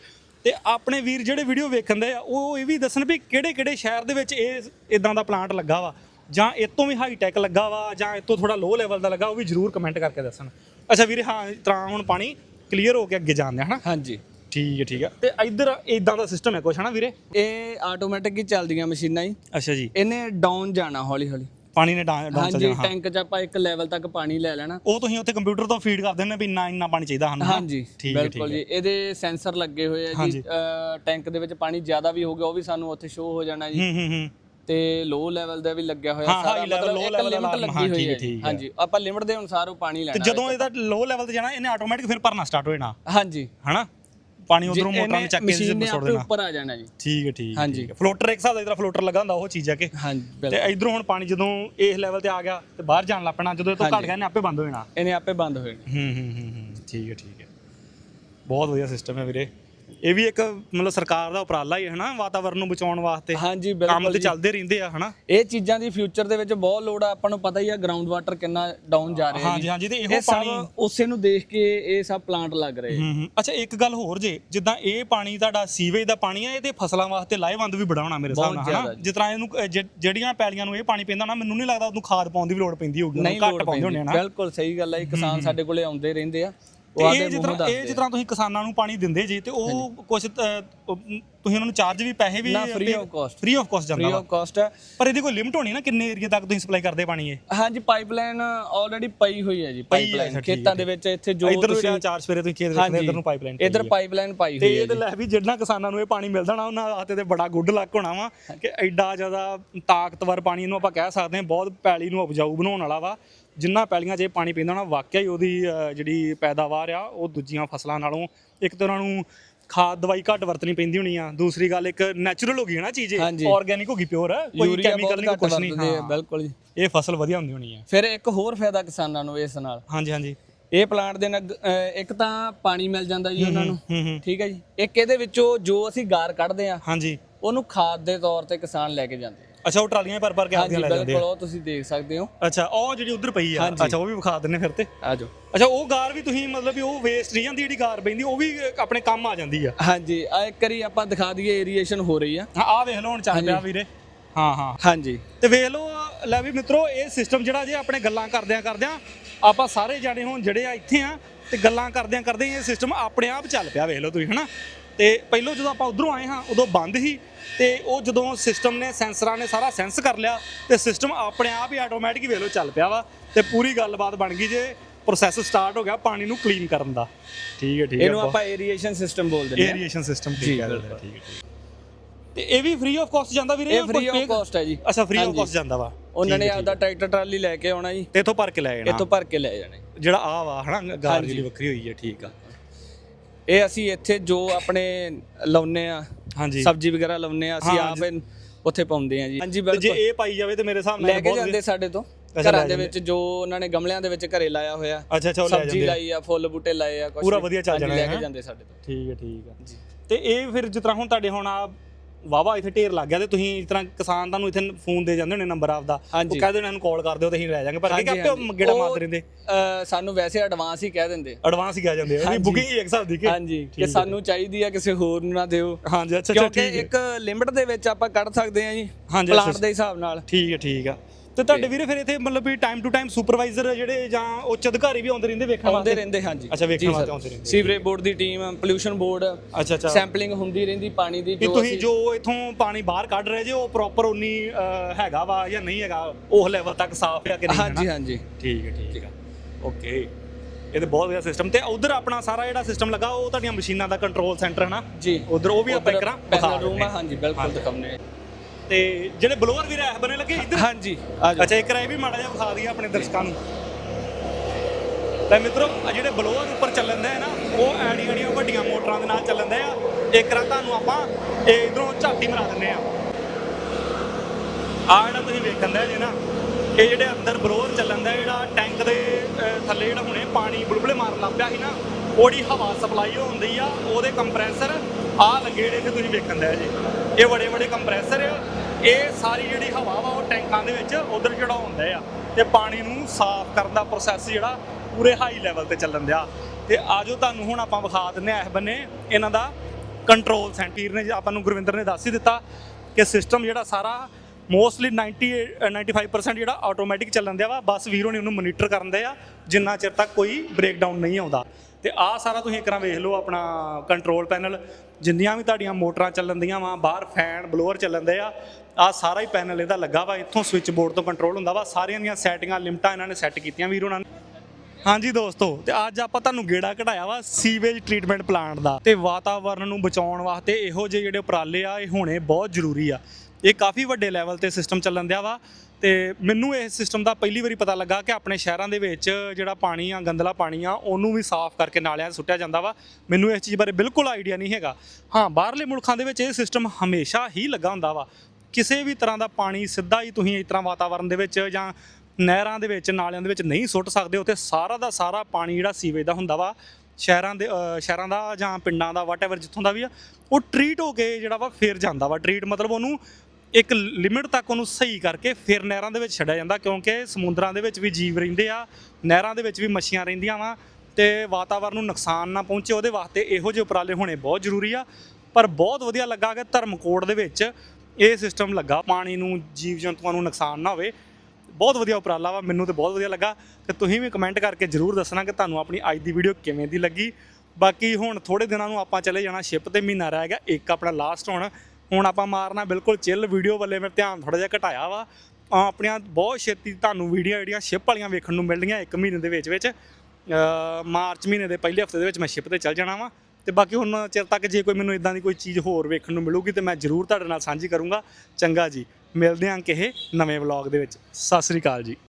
ਤੇ ਆਪਣੇ ਵੀਰ ਜਿਹੜੇ ਵੀਡੀਓ ਵੇਖਣ ਦੇ ਆ, ਉਹ ਇਹ ਵੀ ਦੱਸਣ ਵੀ ਕਿਹੜੇ ਕਿਹੜੇ ਸ਼ਹਿਰ ਦੇ ਵਿੱਚ ਇਹ ਇਦਾਂ ਦਾ ਪਲਾਂਟ ਲੱਗਾ ਵਾ। ਜਾਂ ਇਹ ਤੋਂ ਵੀ ਹਾਈ ਟੈਕ ਲੱਗਾ ਵਾ, ਜਾਂ ਇਹ ਤੋਂ ਥੋੜਾ ਲੋ ਲੈਵਲ ਦਾ ਲੱਗਾ, ਉਹ ਵੀ ਜਰੂਰ ਕਮੈਂਟ ਕਰਕੇ ਦੱਸਣ। ਅੱਛਾ ਵੀਰੇ, ਹਾਂ ਇਸ ਹੁਣ ਪਾਣੀ ਕਲੀਅਰ ਹੋ ਕੇ ਅੱਗੇ ਜਾਂਦੇ ਆ, ਹਨਾ? ਹਾਂਜੀ। ਠੀਕ ਹੈ ਠੀਕ ਹੈ। ਤੇ ਇੱਧਰ ਇਦਾਂ ਦਾ ਸਿਸਟਮ ਹੈ ਕੁਛ ਹਨਾ ਵੀਰੇ? ਇਹ ਆਟੋਮੈਟਿਕ ਹੀ ਚੱਲਦੀਆਂ ਮਸ਼ੀਨਾਂ ਜੀ। ਅੱਛਾ ਜੀ। ਇਹਨੇ ਡਾਊਨ ਜਾਣਾ ਹੌਲੀ ਹੌਲੀ। ਪਾਣੀ ਨੇ ਡਾਂ ਡਾਂ ਹਾਂਜੀ ਟੈਂਕ 'ਚ ਆਪਾਂ ਇੱਕ ਲੈਵਲ ਤੱਕ ਪਾਣੀ ਲੈ ਲੈਣਾ। ਉਹ ਤੁਸੀਂ ਉੱਥੇ ਕੰਪਿਊਟਰ ਤੋਂ ਫੀਡ ਕਰ ਦਿੰਦੇ ਵੀ ਇੰਨਾ ਇੰਨਾ ਪਾਣੀ ਚਾਹੀਦਾ ਸਾਨੂੰ ਹਨਾ? ਹਾਂਜੀ ਠੀਕ ਹੈ ਬਿਲਕੁਲ ਜੀ। ਇਹਦੇ ਸੈਂਸਰ ਲੱਗੇ ਹੋਏ ਆ ਜੀ। ਟੈਂਕ ਦੇ ਵਿੱਚ ਪਾਣੀ ਜ਼ਿਆਦਾ ਵੀ ਹੋ ਗਿਆ ਉਹ ਵੀ ਸਾਨੂੰ ਉੱਥੇ ਸ਼ੋ ਹੋ ਜਾਣਾ ਜੀ। ਹੂੰ ਹੂੰ ਹੂੰ। ਤੇ ਲੋ ਲੈਵਲ ਦਾ ਵੀ ਲੱਗਿਆ ਹੋਇਆ ਹਾਂ, ਸਾਰਾ। ਮਤਲਬ ਇੱਕ ਲਿਮਟ ਲੱਗੀ ਹੋਈ ਹੈ। ਹਾਂਜੀ ਆਪਾਂ ਲਿਮਟ ਦੇ ਅਨੁਸਾਰ ਉਹ ਪਾਣੀ ਤੇ ਲੈਣਾ। ਜਦੋਂ ਇਹਦਾ ਲੋ ਲੈਵਲ ਤੇ ਜਾਣਾ ਇਹਨੇ ਆਟੋਮੈਟਿਕ ਫਿਰ ਭਰਨਾ ਸਟਾਰਟ ਹੋ ਜਾਣਾ। ਹਾਂਜੀ। ਹਨਾ? ਪਾਣੀ ਉਧਰੋਂ ਮੋਟਰਾਂ ਵਿੱਚ ਚੱਕ ਕੇ ਨੇ ਸੁੱਟ ਦੇਣਾ। ਉੱਪਰ ਆ ਜਾਣਾ ਜੀ। ਠੀਕ ਹੈ ਠੀਕ ਹਾਂਜੀ। ਫਲੋਟਰ ਇੱਕ ਹਿਸਾਬ ਦਾ ਜਿਹੜਾ ਫਲੋਟਰ ਲੱਗਾ ਹੁੰਦਾ ਉਹ ਚੀਜ਼ ਹੈ ਕਿ। ਹਾਂਜੀ ਤੇ ਇਧਰੋਂ ਹੁਣ ਪਾਣੀ ਜਦੋਂ ਇਸ ਲੈਵਲ ਤੇ ਆ ਗਿਆ ਤੇ ਬਾਹਰ ਜਾਣ ਲੱਪਣਾ ਜਦੋਂ ਇਹ ਤੋਂ ਘਟ ਗਿਆ ਇਹਨੇ ਆਪੇ ਬੰਦ ਹੋ ਜਾਣਾ। ਇਹਨੇ ਆਪੇ ਬੰਦ ਹੋ ਜਾਣਾ। ਹੂੰ ਹੂੰ ਹੂੰ ਹੂੰ ਠੀਕ ਹੈ ਠੀਕ ਹੈ। ਬਹੁਤ ਵਧੀਆ ਸਿਸਟਮ ਹੈ ਵੀਰੇ। ਇਹ ਵੀ ਇੱਕ ਮਤਲਬ ਸਰਕਾਰ ਦਾ ਉਪਰਾਲਾ ਹੀ ਹੈ ਹਨਾ? ਵਾਤਾਵਰਨ ਨੂੰ ਬਚਾਉਣ ਵਾਸਤੇ। ਹਾਂਜੀ ਕੰਮ ਬਿਲਕੁਲ ਤੇ ਜੀ। ਚੱਲਦੇ ਰਹਿੰਦੇ ਆ ਹਨਾ? ਇਹ ਚੀਜ਼ਾਂ ਦੀ ਫਿਊਚਰ ਦੇ ਵਿੱਚ ਬਹੁਤ ਲੋੜ ਆ ਆਪਾਂ ਨੂੰ ਪਤਾ ਹੀ ਆ ਗਰਾਊਂਡ ਵਾਟਰ ਕਿੰਨਾ ਡਾਊਨ ਜਾ ਰਿਹਾ ਹਾਂਜੀ ਹਾਂਜੀ ਤੇ ਇਹੋ ਇਹ ਸਭ ਪਾਣੀ ਉਸੇ ਨੂੰ ਦੇਖ ਕੇ ਇਹ ਸਭ ਪਲਾਂਟ ਲੱਗ ਰਹੇ। ਹੂੰ ਹੂੰ। ਅੱਛਾ ਇੱਕ ਗੱਲ ਹੋਰ ਜੇ ਜਿੱਦਾਂ ਇਹ ਪਾਣੀ ਤੁਹਾਡਾ ਸੀਵੇਜ ਦਾ ਪਾਣੀ ਹੈ ਇਹ ਤੇ ਫਸਲਾਂ ਵਾਸਤੇ ਲਾਹੇਵੰਦ ਵੀ ਬੜਾ ਹੋਣਾ ਮੇਰੇ ਹਿਸਾਬ ਨਾਲ ਹਨਾ? ਜੀ। ਜਿਸ ਤਰ੍ਹਾਂ ਇਹਨੂੰ ਅ, ਜਿ- ਜਿਹੜੀਆਂ ਪੈਲੀਆਂ ਨੂੰ ਇਹ ਪਾਣੀ ਪੈਂਦਾ ਨਾ ਮੈਨੂੰ ਨਹੀਂ ਲੱਗਦਾ ਉਹਨੂੰ ਖਾਦ ਪਾਉਣ ਦੀ ਵੀ ਲੋੜ ਪੈਂਦੀ ਹੋਊਗੀ ਨਹੀਂ ਉਹਨੂੰ ਲੋੜ ਘੱਟ ਪਾਉਂਦੇ ਹੋਣੇ ਪੈਂਦੀ। ਨਾ ਬਿਲਕੁਲ ਸਹੀ ਗੱਲ ਹੈ ਕਿਸਾਨ ਸਾਡੇ ਕੋਲੇ ਆਉਂਦੇ ਰਹਿੰਦੇ ਆ। ਤੇ ਇਹ ਜਿਸ ਤਰ੍ਹਾਂ ਇਹ ਜਿਸ ਤਰ੍ਹਾਂ ਤੁਸੀਂ ਕਿਸਾਨਾਂ ਨੂੰ ਪਾਣੀ ਦਿੰਦੇ ਜੀ ਤੇ ਉਹ ਕੁਝ ਤੁਸੀਂ ਉਹਨਾਂ ਨੂੰ ਚਾਰਜ ਵੀ ਪੈਸੇ ਵੀ ਨਾ free of cost। Free of cost ਜਾਂਦਾ ਫ੍ਰੀ ਆਫ ਕਾਸਟ ਹੈ। ਪਰ ਇਹਦੀ ਕੋਈ ਲਿਮਟ ਹੋਣੀ ਨਾ ਕਿੰਨੇ ਏਰੀਆ ਤੱਕ ਤੁਸੀਂ ਸਪਲਾਈ ਕਰਦੇ ਪਾਣੀ ਇਹ? ਹਾਂਜੀ ਪਾਈਪਲਾਈਨ ਆਲਰੇਡੀ ਪਈ ਹੋਈ ਹੈ ਜੀ ਪਾਈਪਲਾਈਨ ਖੇਤਾਂ ਦੇ ਵਿੱਚ ਇੱਥੇ ਜੋ ਇੱਧਰ ਤੁਸੀਂ ਨੂੰ ਚਾਰ ਸਵੇਰੇ ਤੁਸੀਂ ਖੇਤ ਦੇਖਦੇ ਇੱਧਰ ਨੂੰ ਪਾਈਪਲਾਈਨ ਇੱਧਰ ਪਾਈਪਲਾਈਨ ਪਾਈ ਹੋਈ ਹੈ ਤੇ ਲੈ ਵੀ ਜਿਹੜਾ ਕਿਸਾਨਾਂ ਨੂੰ ਇਹ ਪਾਣੀ ਮਿਲਦਾ ਨਾ ਉਹਨਾਂ ਵਾਸਤੇ ਤੇ ਬੜਾ ਗੁੱਡ ਲੱਕ ਹੋਣਾ ਵਾ ਕਿ ਐਡਾ ਜ਼ਿਆਦਾ ਤਾਕਤਵਰ ਪਾਣੀ ਇਹਨੂੰ ਆਪਾਂ ਕਹਿ ਸਕਦੇ ਹਾਂ ਬਹੁਤ ਪੈਲੀ ਨੂੰ ਉਪਜਾਊ ਬਣਾਉਣ ਵਾਲਾ ਵਾ। ਜਿੰਨਾ ਪੈਲੀਆਂ 'ਚ ਇਹ ਪਾਣੀ ਪੈਂਦਾ ਨਾ ਵਾਕਿਆ ਹੀ ਉਹਦੀ ਜਿਹੜੀ ਪੈਦਾਵਾਰ ਆ ਉਹ ਦੂਜੀਆਂ ਫਸਲਾਂ ਨਾਲੋਂ ਇੱਕ ਤਾਂ ਉਹਨਾਂ ਨੂੰ ਖਾਦ ਦਵਾਈ ਘੱਟ ਵਰਤਣੀ ਪੈਂਦੀ ਹੋਣੀ ਆ। ਦੂਸਰੀ ਗੱਲ ਇੱਕ ਨੈਚੁਰਲ ਹੋ ਗਈ ਹੈ ਨਾ ਚੀਜ਼। ਆਰਗੈਨਿਕ ਹੋ ਗਈ ਪਿਓਰ ਕੋਈ ਕੈਮੀਕਲ ਨਹੀਂ ਕੁਝ ਨਹੀਂ ਹਾਂ। ਬਿਲਕੁਲ ਜੀ। ਇਹ ਫਸਲ ਵਧੀਆ ਹੁੰਦੀ ਹੋਣੀ ਆ। ਫਿਰ ਇੱਕ ਹੋਰ ਫਾਇਦਾ ਕਿਸਾਨਾਂ ਨੂੰ ਇਸ ਨਾਲ। ਹਾਂਜੀ ਹਾਂਜੀ। ਇਹ ਪਲਾਂਟ ਦੇ ਨਾਲ ਇੱਕ ਤਾਂ ਪਾਣੀ ਮਿਲ ਜਾਂਦਾ ਜੀ ਉਹਨਾਂ ਨੂੰ। ਠੀਕ ਹੈ ਜੀ। ਇੱਕ ਇਹਦੇ ਵਿੱਚੋਂ ਜੋ ਅਸੀਂ ਗਾਰ ਕੱਢਦੇ ਆ ਹਾਂਜੀ। ਉਹਨੂੰ ਖਾਦ ਦੇ ਤੌਰ ਤੇ ਕਿਸਾਨ ਲੈ ਕੇ ਜਾਂਦੇ ਆ। ਅੱਛਾ ਉਹ ਟਰਾਲੀਆਂ ਭਰ ਭਰ ਕੇ ਹਾਂਜੀ ਆਪਦੀਆਂ ਲੈ ਜਾਂਦੇ ਬਿਲਕੁਲ ਆ ਉਹ ਤੁਸੀਂ ਦੇਖ ਸਕਦੇ ਹੋ। ਅੱਛਾ ਉਹ ਜਿਹੜੀ ਉਧਰ ਪਈ ਆ। ਅੱਛਾ ਉਹ ਵੀ ਵਿਖਾ ਦਿੰਨੇ ਫਿਰ ਤੇ। ਆਜੋ ਅੱਛਾ ਉਹ ਗਾਰ ਵੀ ਤੁਸੀਂ ਮਤਲਬ ਵੀ ਉਹ ਵੇਸਟ ਨਹੀਂ ਜਾਂਦੀ ਜਿਹੜੀ ਗਾਰ ਪੈਂਦੀ ਉਹ ਵੀ ਆਪਣੇ ਕੰਮ ਆ ਜਾਂਦੀ ਆ। ਹਾਂਜੀ ਆ ਇੱਕ ਵਾਰੀ ਆਪਾਂ ਦਿਖਾ ਦਈਏ ਏਰੀਏਸ਼ਨ ਹੋ ਰਹੀ ਆ। ਹਾਂ ਆਹ ਵੇਖ ਲਓ ਹੁਣ ਚੱਲ ਪਿਆ ਵੀਰੇ। ਹਾਂ ਹਾਂ। ਹਾਂਜੀ। ਤੇ ਵੇਖ ਲਓ ਲੈ ਵੀ ਮਿੱਤਰੋ ਇਹ ਸਿਸਟਮ ਜਿਹੜਾ ਜੇ ਆਪਣੇ ਗੱਲਾਂ ਕਰਦਿਆਂ ਕਰਦਿਆਂ ਆਪਾਂ ਸਾਰੇ ਜਾਣੇ ਹੁਣ ਜਿਹੜੇ ਆ ਇੱਥੇ ਆ ਤੇ ਗੱਲਾਂ ਕਰਦਿਆਂ ਕਰਦੇ ਇਹ ਸਿਸਟਮ ਆਪਣੇ ਆਪ ਚੱਲ ਪਿਆ ਵੇਖ ਲਓ ਤੁਸੀਂ ਹਨਾ? ਤੇ ਪਹਿਲਾਂ ਜਦੋਂ ਆਪਾਂ ਉਧਰੋਂ ਆਏ ਹਾਂ ਉਦੋਂ ਬੰਦ ਸੀ ਤੇ ਉਹ ਜਦੋਂ ਸਿਸਟਮ ਨੇ ਸੈਂਸਰਾਂ ਨੇ ਸਾਰਾ ਸੈਂਸ ਕਰ ਲਿਆ ਤੇ ਸਿਸਟਮ ਆਪਣੇ ਆਪ ਹੀ ਆਟੋਮੈਟਿਕ ਵੇਖ ਲਓ ਚੱਲ ਪਿਆ ਵਾ ਤੇ ਪੂਰੀ ਗੱਲਬਾਤ ਬਣ ਗਈ ਜੇ ਪ੍ਰੋਸੈਸ ਸਟਾਰਟ ਹੋ ਗਿਆ ਪਾਣੀ ਨੂੰ ਕਲੀਨ ਕਰਨ ਦਾ। ਠੀਕ ਹੈ ਠੀਕ ਹੈ ਇਹਨੂੰ ਆਪਾਂ ਏਰੀਏਸ਼ਨ ਸਿਸਟਮ ਬੋਲਦੇ ਨੇ। ਏਰੀਏਸ਼ਨ ਸਿਸਟਮ ਠੀਕ ਹੈ ਠੀਕ ਹੈ ਹੈ। ਤੇ ਇਹ ਵੀ ਫ੍ਰੀ ਆਫ ਕਾਸਟ ਜਾਂਦਾ ਵੀਰੇ? ਇਹ ਫ੍ਰੀ ਆਫ ਕਾਸਟ ਹੈ ਜੀ। ਅੱਛਾ ਫ੍ਰੀ ਆਫ ਕਾਸਟ ਜਾਂਦਾ ਵਾ। ਉਹਨਾਂ ਨੇ ਆਪਦਾ ਟਰੈਕਟਰ ਟਰਾਲੀ ਲੈ ਕੇ ਆਉਣਾ ਜੀ। ਤੇ ਇਥੋਂ ਭਰ ਕੇ ਲੈ ਜਾਣਾ। ਇੱਥੋਂ ਭਰ ਕੇ ਲੈ ਜਾਣੇ ਜਿਹੜਾ ਆ ਵਾ ਹਨਾ ਗਾਰ ਜਿਹੜੀ ਵੱਖਰੀ ਹੋਈ ਹੈ ਠੀਕ ਆ। ਇਹ ਅਸੀਂ ਇੱਥੇ ਜੋ ਆਪਣੇ ਲਾਉਨੇ ਆ ਹਾਂਜੀ। ਸਬਜ਼ੀ ਵਗੈਰਾ ਲਾਉਨੇ ਆ ਅਸੀਂ ਆਪ ਇਹ ਉੱਥੇ ਪਾਉਂਦੇ ਆ ਜੀ। ਹਾਂਜੀ ਤੇ ਜੇ ਬਿਲਕੁਲ ਇਹ ਪਾਈ ਜਾਵੇ ਤੇ ਮੇਰੇ ਹਿਸਾਬ ਨਾਲ ਲੈ ਕੇ ਜਾਂਦੇ ਸਾਡੇ ਤੋਂ। ਘਰਾਂ ਦੇ ਵਿੱਚ ਜੋ ਉਹਨਾਂ ਨੇ ਗਮਲਿਆਂ ਦੇ ਵਿੱਚ ਘਰੇ ਲਾਇਆ ਹੋਇਆ ਅੱਛਾ ਅੱਛਾ ਉਹ ਲੈ ਸਬਜ਼ੀ ਜਾਂਦੇ ਆ। ਲਾਈ ਆ ਫੁੱਲ ਬੂਟੇ ਲਾਏ ਆ ਕੁਝ ਪੂਰਾ ਵਧੀਆ ਚੱਲ ਜਾਣਾ ਲੈ ਹੈ। ਕੇ ਜਾਂਦੇ ਸਾਡੇ ਤੋਂ। ਠੀਕ ਹੈ ਠੀਕ ਹੈ। ਤੇ ਇਹ ਫਿਰ ਜਿਸ ਤਰ੍ਹਾਂ ਹੁਣ ਤੁਹਾਡੇ ਹੁਣ ਆ ਵਾਵਾ ਇੱਥੇ ਢੇਰ ਲੱਗ ਗਿਆ ਤੇ ਤੁਸੀਂ ਇਸ ਤਰ੍ਹਾਂ ਕਿਸਾਨ ਤੁਹਾਨੂੰ ਇੱਥੇ ਫੋਨ ਦੇ ਜਾਂਦੇ ਹੋਣੇ ਨੰਬਰ ਆਪਦਾ। ਉਹ। ਕਹਿੰਦੇ ਉਹਨਾਂ ਨੂੰ ਕਾਲ ਕਰ ਦਿਓ ਤੇ ਅਸੀਂ ਲੈ ਜਾਾਂਗੇ। ਪਰ ਕਿ ਆਪੇ ਹਾਂਜੀ। ਗੇੜਾ ਉਹ, ਮਾਰਦੇ ਰਹਿੰਦੇ? ਸਾਨੂੰ ਵੈਸੇ ਐਡਵਾਂਸ ਹੀ ਕਹਿ ਦਿੰਦੇ। ਐਡਵਾਂਸ ਹੀ ਆ ਜਾਂਦੇ ਆ। ਵੀ ਹਾਂਜੀ। ਬੁਕਿੰਗ ਹੀ ਇੱਕ ਹਿਸਾਬ ਦੀ ਕਿ ਹਾਂਜੀ ਕਿ ਸਾਨੂੰ ਚਾਹੀਦੀ ਆ ਕਿਸੇ ਹੋਰ ਨੂੰ ਨਾ ਦਿਓ। ਹਾਂਜੀ ਅੱਛਾ ਅੱਛਾ ਕਿਉਂਕਿ ਠੀਕ ਹੈ। ਇੱਕ ਲਿਮਿਟ ਦੇ ਵਿੱਚ ਆਪਾਂ ਕੱਢ ਸਕਦੇ ਆ ਜੀ ਪਲਾਂਟ। ਦੇ ਹਿਸਾਬ ਨਾਲ। ਠੀਕ ਹੈ ਠੀਕ ਆ। ਤੇ ਤੁਹਾਡੇ ਵੀਰੇ ਫਿਰ ਇੱਥੇ ਮਤਲਬ ਵੀ ਟਾਈਮ ਟੂ ਟਾਈਮ ਸੁਪਰਵਾਈਜ਼ਰ ਜਿਹੜੇ ਜਾਂ ਉੱਚ ਅਧਿਕਾਰੀ ਵੀ ਆਉਂਦੇ ਰਹਿੰਦੇ ਵੇਖਣ ਆਉਂਦੇ ਰਹਿੰਦੇ ਹਾਂਜੀ। ਅੱਛਾ, ਵੇਖਣ ਵਾਸਤੇ। ਆਉਂਦੇ ਰਹਿੰਦੇ। ਸੀਵਰੇਜ ਬੋਰਡ ਦੀ ਟੀਮ ਪੋਲੂਸ਼ਨ ਬੋਰਡ ਅੱਛਾ ਅੱਛਾ। ਸੈਂਪਲਿੰਗ ਹੁੰਦੀ ਰਹਿੰਦੀ ਪਾਣੀ ਦੀ ਜੋ ਤੁਸੀਂ ਜੋ ਇਥੋਂ ਪਾਣੀ ਬਾਹਰ ਕੱਢ ਰਹੇ ਜੇ ਉਹ ਪ੍ਰੋਪਰ ਉਨੀ ਹੈਗਾ ਵਾ ਜਾਂ ਨਹੀਂ ਹੈਗਾ? ਉਹ ਲੈਵਲ ਤੱਕ ਸਾਫ਼ ਹੈ ਕਿ ਨਹੀਂ ਹਾਂਜੀ? ਹਾਂਜੀ। ਠੀਕ ਹੈ ਠੀਕ ਹੈ। ਓਕੇ ਇਹ ਤੇ ਬਹੁਤ ਵਧੀਆ ਸਿਸਟਮ ਤੇ ਉਧਰ ਆਪਣਾ ਸਾਰਾ ਜਿਹੜਾ ਸਿਸਟਮ ਲੱਗਾ ਉਹ ਤੁਹਾਡੀਆਂ ਮਸ਼ੀਨਾਂ ਦਾ ਕੰਟਰੋਲ ਸੈਂਟਰ ਹੈ ਨਾ? ਜੀ। ਉਧਰ ਉਹ ਵੀ ਆਪਾਂ ਇੱਕ ਨਾ ਪੈਨਲ ਰੂਮ ਆ ਹਾਂਜੀ ਬਿਲਕੁਲ ਦਿਖਾਉਂਦੇ ਆ ਤੇ ਜਿਹੜੇ ਬਲੋਅਰ ਵੀ ਰਹਿ ਬਣੇ ਲੱਗੇ ਇੱਧਰ? ਹਾਂਜੀ ਆ ਜਾਓ। ਅੱਛਾ ਇੱਕ ਰਾਏ ਵੀ ਮਾੜਾ ਜਿਹਾ ਵਿਖਾ ਦਈਏ ਆਪਣੇ ਦਰਸ਼ਕਾਂ ਨੂੰ। ਲੈ ਮਿੱਤਰੋ ਆ ਜਿਹੜੇ ਬਲੋਅਰ ਉੱਪਰ ਚੱਲਣ ਦੇ ਨਾ ਉਹ ਐਡੀਆਂ ਐਡੀਆਂ ਵੱਡੀਆਂ ਮੋਟਰਾਂ ਦੇ ਨਾਲ ਚੱਲਣ ਦੇ ਆ। ਇੱਕ ਰਾਂ ਤੁਹਾਨੂੰ ਆਪਾਂ ਇਹ ਇਧਰੋਂ ਝਾਤੀ ਮਰਾ ਦਿੰਨੇ ਆ। ਆ ਜਿਹੜਾ ਤੁਸੀਂ ਵੇਖਣ ਦੇ ਜੇ ਨਾ ਇਹ ਜਿਹੜੇ ਅੰਦਰ ਬਲੋਅਰ ਚੱਲਣ ਦਾ ਜਿਹੜਾ ਟੈਂਕ ਦੇ ਥੱਲੇ ਜਿਹੜਾ ਹੁਣੇ ਪਾਣੀ ਬੁਲਬੁਲੇ ਮਾਰਨ ਲੱਗ ਪਿਆ ਸੀ ਨਾ ਉਹਦੀ ਹਵਾ ਸਪਲਾਈ ਹੁੰਦੀ ਆ ਉਹਦੇ ਕੰਪਰੈਸਰ ਆ ਲੱਗੇ ਜਿਹੜੇ ਤੁਸੀਂ ਵੇਖਣ ਦੇ ਜੀ। ਇਹ ਬੜੇ ਬੜੇ ਕੰਪਰੈਸਰ ਆ। ਇਹ ਸਾਰੀ ਜਿਹੜੀ ਹਵਾ ਵਾ ਉਹ ਟੈਂਕਾਂ ਦੇ ਵਿੱਚ ਉਧਰ ਚੜਾਉਂਦੇ ਆ। ਤੇ ਪਾਣੀ ਨੂੰ ਸਾਫ਼ ਕਰਨ ਦਾ ਪ੍ਰੋਸੈਸ ਜਿਹੜਾ ਪੂਰੇ ਹਾਈ ਲੈਵਲ ਤੇ ਚੱਲਣ ਦਿਆ। ਤੇ ਆਜੋ ਤੁਹਾਨੂੰ ਹੁਣ ਆਪਾਂ ਵਿਖਾ ਦਿੰਨੇ ਆ ਇਸ ਬੰਨੇ। ਇਹਨਾਂ ਦਾ ਕੰਟਰੋਲ ਸੈਂਟਰ ਨੇ ਜੀ ਆਪਾਂ ਨੂੰ ਗੁਰਵਿੰਦਰ ਨੇ ਦੱਸ ਹੀ ਦਿੱਤਾ ਕਿ ਸਿਸਟਮ ਜਿਹੜਾ ਸਾਰਾ ਮੋਸਟਲੀ 90 ਅ, 95% ਜਿਹੜਾ ਆਟੋਮੈਟਿਕ ਚੱਲਣ ਦਿਆ ਵਾ। ਬਸ ਵੀਰੋ ਨੇ ਉਹਨੂੰ ਮੋਨੀਟਰ ਕਰਨ ਦੇ ਆ। ਜਿੰਨਾ ਚਿਰ ਤੱਕ ਕੋਈ ਬ੍ਰੇਕਡਾਊਨ ਨਹੀਂ ਆਉਂਦਾ। ਤੇ ਆਹ ਸਾਰਾ ਤੁਸੀਂ ਇੱਕ ਵਾਰ ਵੇਖ ਲਓ ਆਪਣਾ ਕੰਟਰੋਲ ਪੈਨਲ ਜਿੰਨੀਆਂ ਵੀ ਤੁਹਾਡੀਆਂ ਮੋਟਰਾਂ ਚੱਲਣ ਦੀਆਂ ਵਾ, ਬਾਹਰ ਫੈਨ ਬਲੋਅਰ ਚੱਲਣ ਦੇ ਆ, ਆਹ ਸਾਰਾ ਹੀ ਪੈਨਲ ਇਹਦਾ ਲੱਗਾ ਵਾ, ਇੱਥੋਂ ਸਵਿਚ ਬੋਰਡ ਤੋਂ ਕੰਟਰੋਲ ਹੁੰਦਾ ਵਾ, ਸਾਰੀਆਂ ਦੀਆਂ ਸੈਟਿੰਗਾਂ ਲਿਮਟਾਂ ਇਹਨਾਂ ਨੇ ਸੈੱਟ ਕੀਤੀਆਂ ਵੀਰ ਉਹਨਾਂ ਨੇ। ਹਾਂਜੀ ਦੋਸਤੋ, ਤੇ ਅੱਜ ਆਪਾਂ ਤੁਹਾਨੂੰ ਗੇੜਾ ਕਢਾਇਆ ਵਾ ਸੀਵੇਜ ਟ੍ਰੀਟਮੈਂਟ ਪਲਾਂਟ ਦਾ, ਤੇ ਵਾਤਾਵਰਣ ਨੂੰ ਬਚਾਉਣ ਵਾਸਤੇ ਇਹੋ ਜਿਹੇ ਜਿਹੜੇ ਉਪਰਾਲੇ ਆ, ਇਹ ਹੋਣੇ ਬਹੁਤ ਜ਼ਰੂਰੀ ਆ। ਇਹ ਕਾਫੀ ਵੱਡੇ ਲੈਵਲ ਤੇ ਸਿਸਟਮ ਚੱਲਣ ਦਿਆ ਵਾ ਤੇ ਮੈਨੂੰ ਇਹ ਸਿਸਟਮ ਦਾ ਪਹਿਲੀ ਵਾਰੀ ਪਤਾ ਲੱਗਾ ਕਿ ਆਪਣੇ ਸ਼ਹਿਰਾਂ ਦੇ ਵਿੱਚ ਜਿਹੜਾ ਪਾਣੀ ਆ, ਗੰਦਲਾ ਪਾਣੀ ਆ, ਉਹਨੂੰ ਵੀ ਸਾਫ਼ ਕਰਕੇ ਨਾਲਿਆਂ 'ਚ ਸੁੱਟਿਆ ਜਾਂਦਾ ਵਾ। ਮੈਨੂੰ ਇਸ ਚੀਜ਼ ਬਾਰੇ ਬਿਲਕੁਲ ਆਈਡੀਆ ਨਹੀਂ ਹੈਗਾ। ਹਾਂ, ਬਾਹਰਲੇ ਮੁਲਕਾਂ ਦੇ ਵਿੱਚ ਇਹ ਸਿਸਟਮ ਹਮੇਸ਼ਾ ਹੀ ਲੱਗਾ ਹੁੰਦਾ ਵਾ। ਕਿਸੇ ਵੀ ਤਰ੍ਹਾਂ ਦਾ ਪਾਣੀ ਸਿੱਧਾ ਹੀ ਤੁਸੀਂ ਇਸ ਤਰ੍ਹਾਂ ਵਾਤਾਵਰਣ ਦੇ ਵਿੱਚ ਜਾਂ ਨਹਿਰਾਂ ਦੇ ਵਿੱਚ, ਨਾਲਿਆਂ ਦੇ ਵਿੱਚ ਨਹੀਂ ਸੁੱਟ ਸਕਦੇ, ਉੱਥੇ ਸਾਰਾ ਦਾ ਸਾਰਾ ਪਾਣੀ ਜਿਹੜਾ ਸੀਵੇਜ ਦਾ ਹੁੰਦਾ ਵਾ, ਸ਼ਹਿਰਾਂ ਦੇ ਸ਼ਹਿਰਾਂ ਦਾ ਜਾਂ ਪਿੰਡਾਂ ਦਾ ਵਾਟਐਵਰ ਜਿੱਥੋਂ ਦਾ ਵੀ ਆ, ਉਹ ਟਰੀਟ ਹੋ ਕੇ ਜਿਹੜਾ ਵਾ ਫੇਰ ਜਾਂਦਾ ਵਾ। ਟਰੀਟ ਮਤਲਬ ਉਹਨੂੰ ਇੱਕ ਲਿਮਿਟ ਤੱਕ ਉਹਨੂੰ ਸਹੀ ਕਰਕੇ ਫਿਰ ਨਹਿਰਾਂ ਦੇ ਵਿੱਚ ਛੱਡਿਆ ਜਾਂਦਾ, ਕਿਉਂਕਿ ਸਮੁੰਦਰਾਂ ਦੇ ਵਿੱਚ ਵੀ ਜੀਵ ਰਹਿੰਦੇ ਆ, ਨਹਿਰਾਂ ਦੇ ਵਿੱਚ ਵੀ ਮੱਛੀਆਂ ਰਹਿੰਦੀਆਂ ਵਾ, ਤੇ ਵਾਤਾਵਰਨ ਨੂੰ ਨੁਕਸਾਨ ਨਾ ਪਹੁੰਚੇ, ਉਹਦੇ ਵਾਸਤੇ ਇਹੋ ਜਿਹੇ ਉਪਰਾਲੇ ਹੋਣੇ ਬਹੁਤ ਜ਼ਰੂਰੀ ਆ। ਪਰ ਬਹੁਤ ਵਧੀਆ ਲੱਗਾ ਕਿ ਧਰਮਕੋਟ ਦੇ ਵਿੱਚ ਇਹ ਸਿਸਟਮ ਲੱਗਾ, ਪਾਣੀ ਨੂੰ ਜੀਵ ਜੰਤੂਆਂ ਨੂੰ ਨੁਕਸਾਨ ਨਾ ਹੋਵੇ। ਬਹੁਤ ਵਧੀਆ ਉਪਰਾਲਾ ਵਾ, ਮੈਨੂੰ ਤੇ ਬਹੁਤ ਵਧੀਆ ਲੱਗਾ, ਤੇ ਤੁਸੀਂ ਵੀ ਕਮੈਂਟ ਕਰਕੇ ਜਰੂਰ ਦੱਸਣਾ ਕਿ ਤੁਹਾਨੂੰ ਆਪਣੀ ਅੱਜ ਦੀ ਵੀਡੀਓ ਕਿਵੇਂ ਦੀ ਲੱਗੀ। ਬਾਕੀ ਹੁਣ ਥੋੜੇ ਦਿਨਾਂ ਨੂੰ ਆਪਾਂ ਚਲੇ ਜਾਣਾ, ਸ਼ਿਪ ਤੇ ਮਹੀਨਾ ਰਹਿ ਗਿਆ, ਇੱਕ ਆਪਣਾ ਲਾਸਟ ਹੁਣ। ਹੁਣ ਆਪਾਂ ਮਾਰਨਾ ਬਿਲਕੁਲ ਚਿੱਲ ਵੀਡੀਓ ਵੱਲੇ ਮੈਂ ਧਿਆਨ ਥੋੜਾ ਜਿਹਾ ਘਟਾਇਆ ਵਾ। ਆਪਣੀਆਂ ਬਹੁਤ ਛੇਤੀ ਤੁਹਾਨੂੰ ਵੀਡੀਓ ਜਿਹੜੀਆਂ ਸ਼ਿਪ ਵਾਲੀਆਂ ਵੇਖਣ ਨੂੰ ਮਿਲਣਗੀਆਂ ਇੱਕ ਮਹੀਨੇ ਦੇ ਵਿੱਚ ਵਿੱਚ। ਮਾਰਚ ਮਹੀਨੇ ਦੇ ਪਹਿਲੇ ਹਫ਼ਤੇ ਦੇ ਵਿੱਚ ਮੈਂ ਸ਼ਿਪ ਤੇ ਚੱਲ ਜਾਣਾ ਵਾ। ਤੇ ਬਾਕੀ ਹੁਣ ਚਿਰ ਤੱਕ ਜੇ ਕੋਈ ਮੈਨੂੰ ਇਦਾਂ ਦੀ ਕੋਈ ਚੀਜ਼ ਹੋਰ ਵੇਖਣ ਨੂੰ ਮਿਲੂਗੀ ਤੇ ਮੈਂ ਜਰੂਰ ਤੁਹਾਡੇ ਨਾਲ ਸਾਂਝੀ ਕਰੂੰਗਾ। ਚੰਗਾ ਜੀ, ਮਿਲਦੇ ਹਾਂ ਕਿਸੇ ਨਵੇਂ ਵਲੌਗ ਦੇ ਵਿੱਚ। ਸਤਿ ਸ੍ਰੀ ਅਕਾਲ ਜੀ।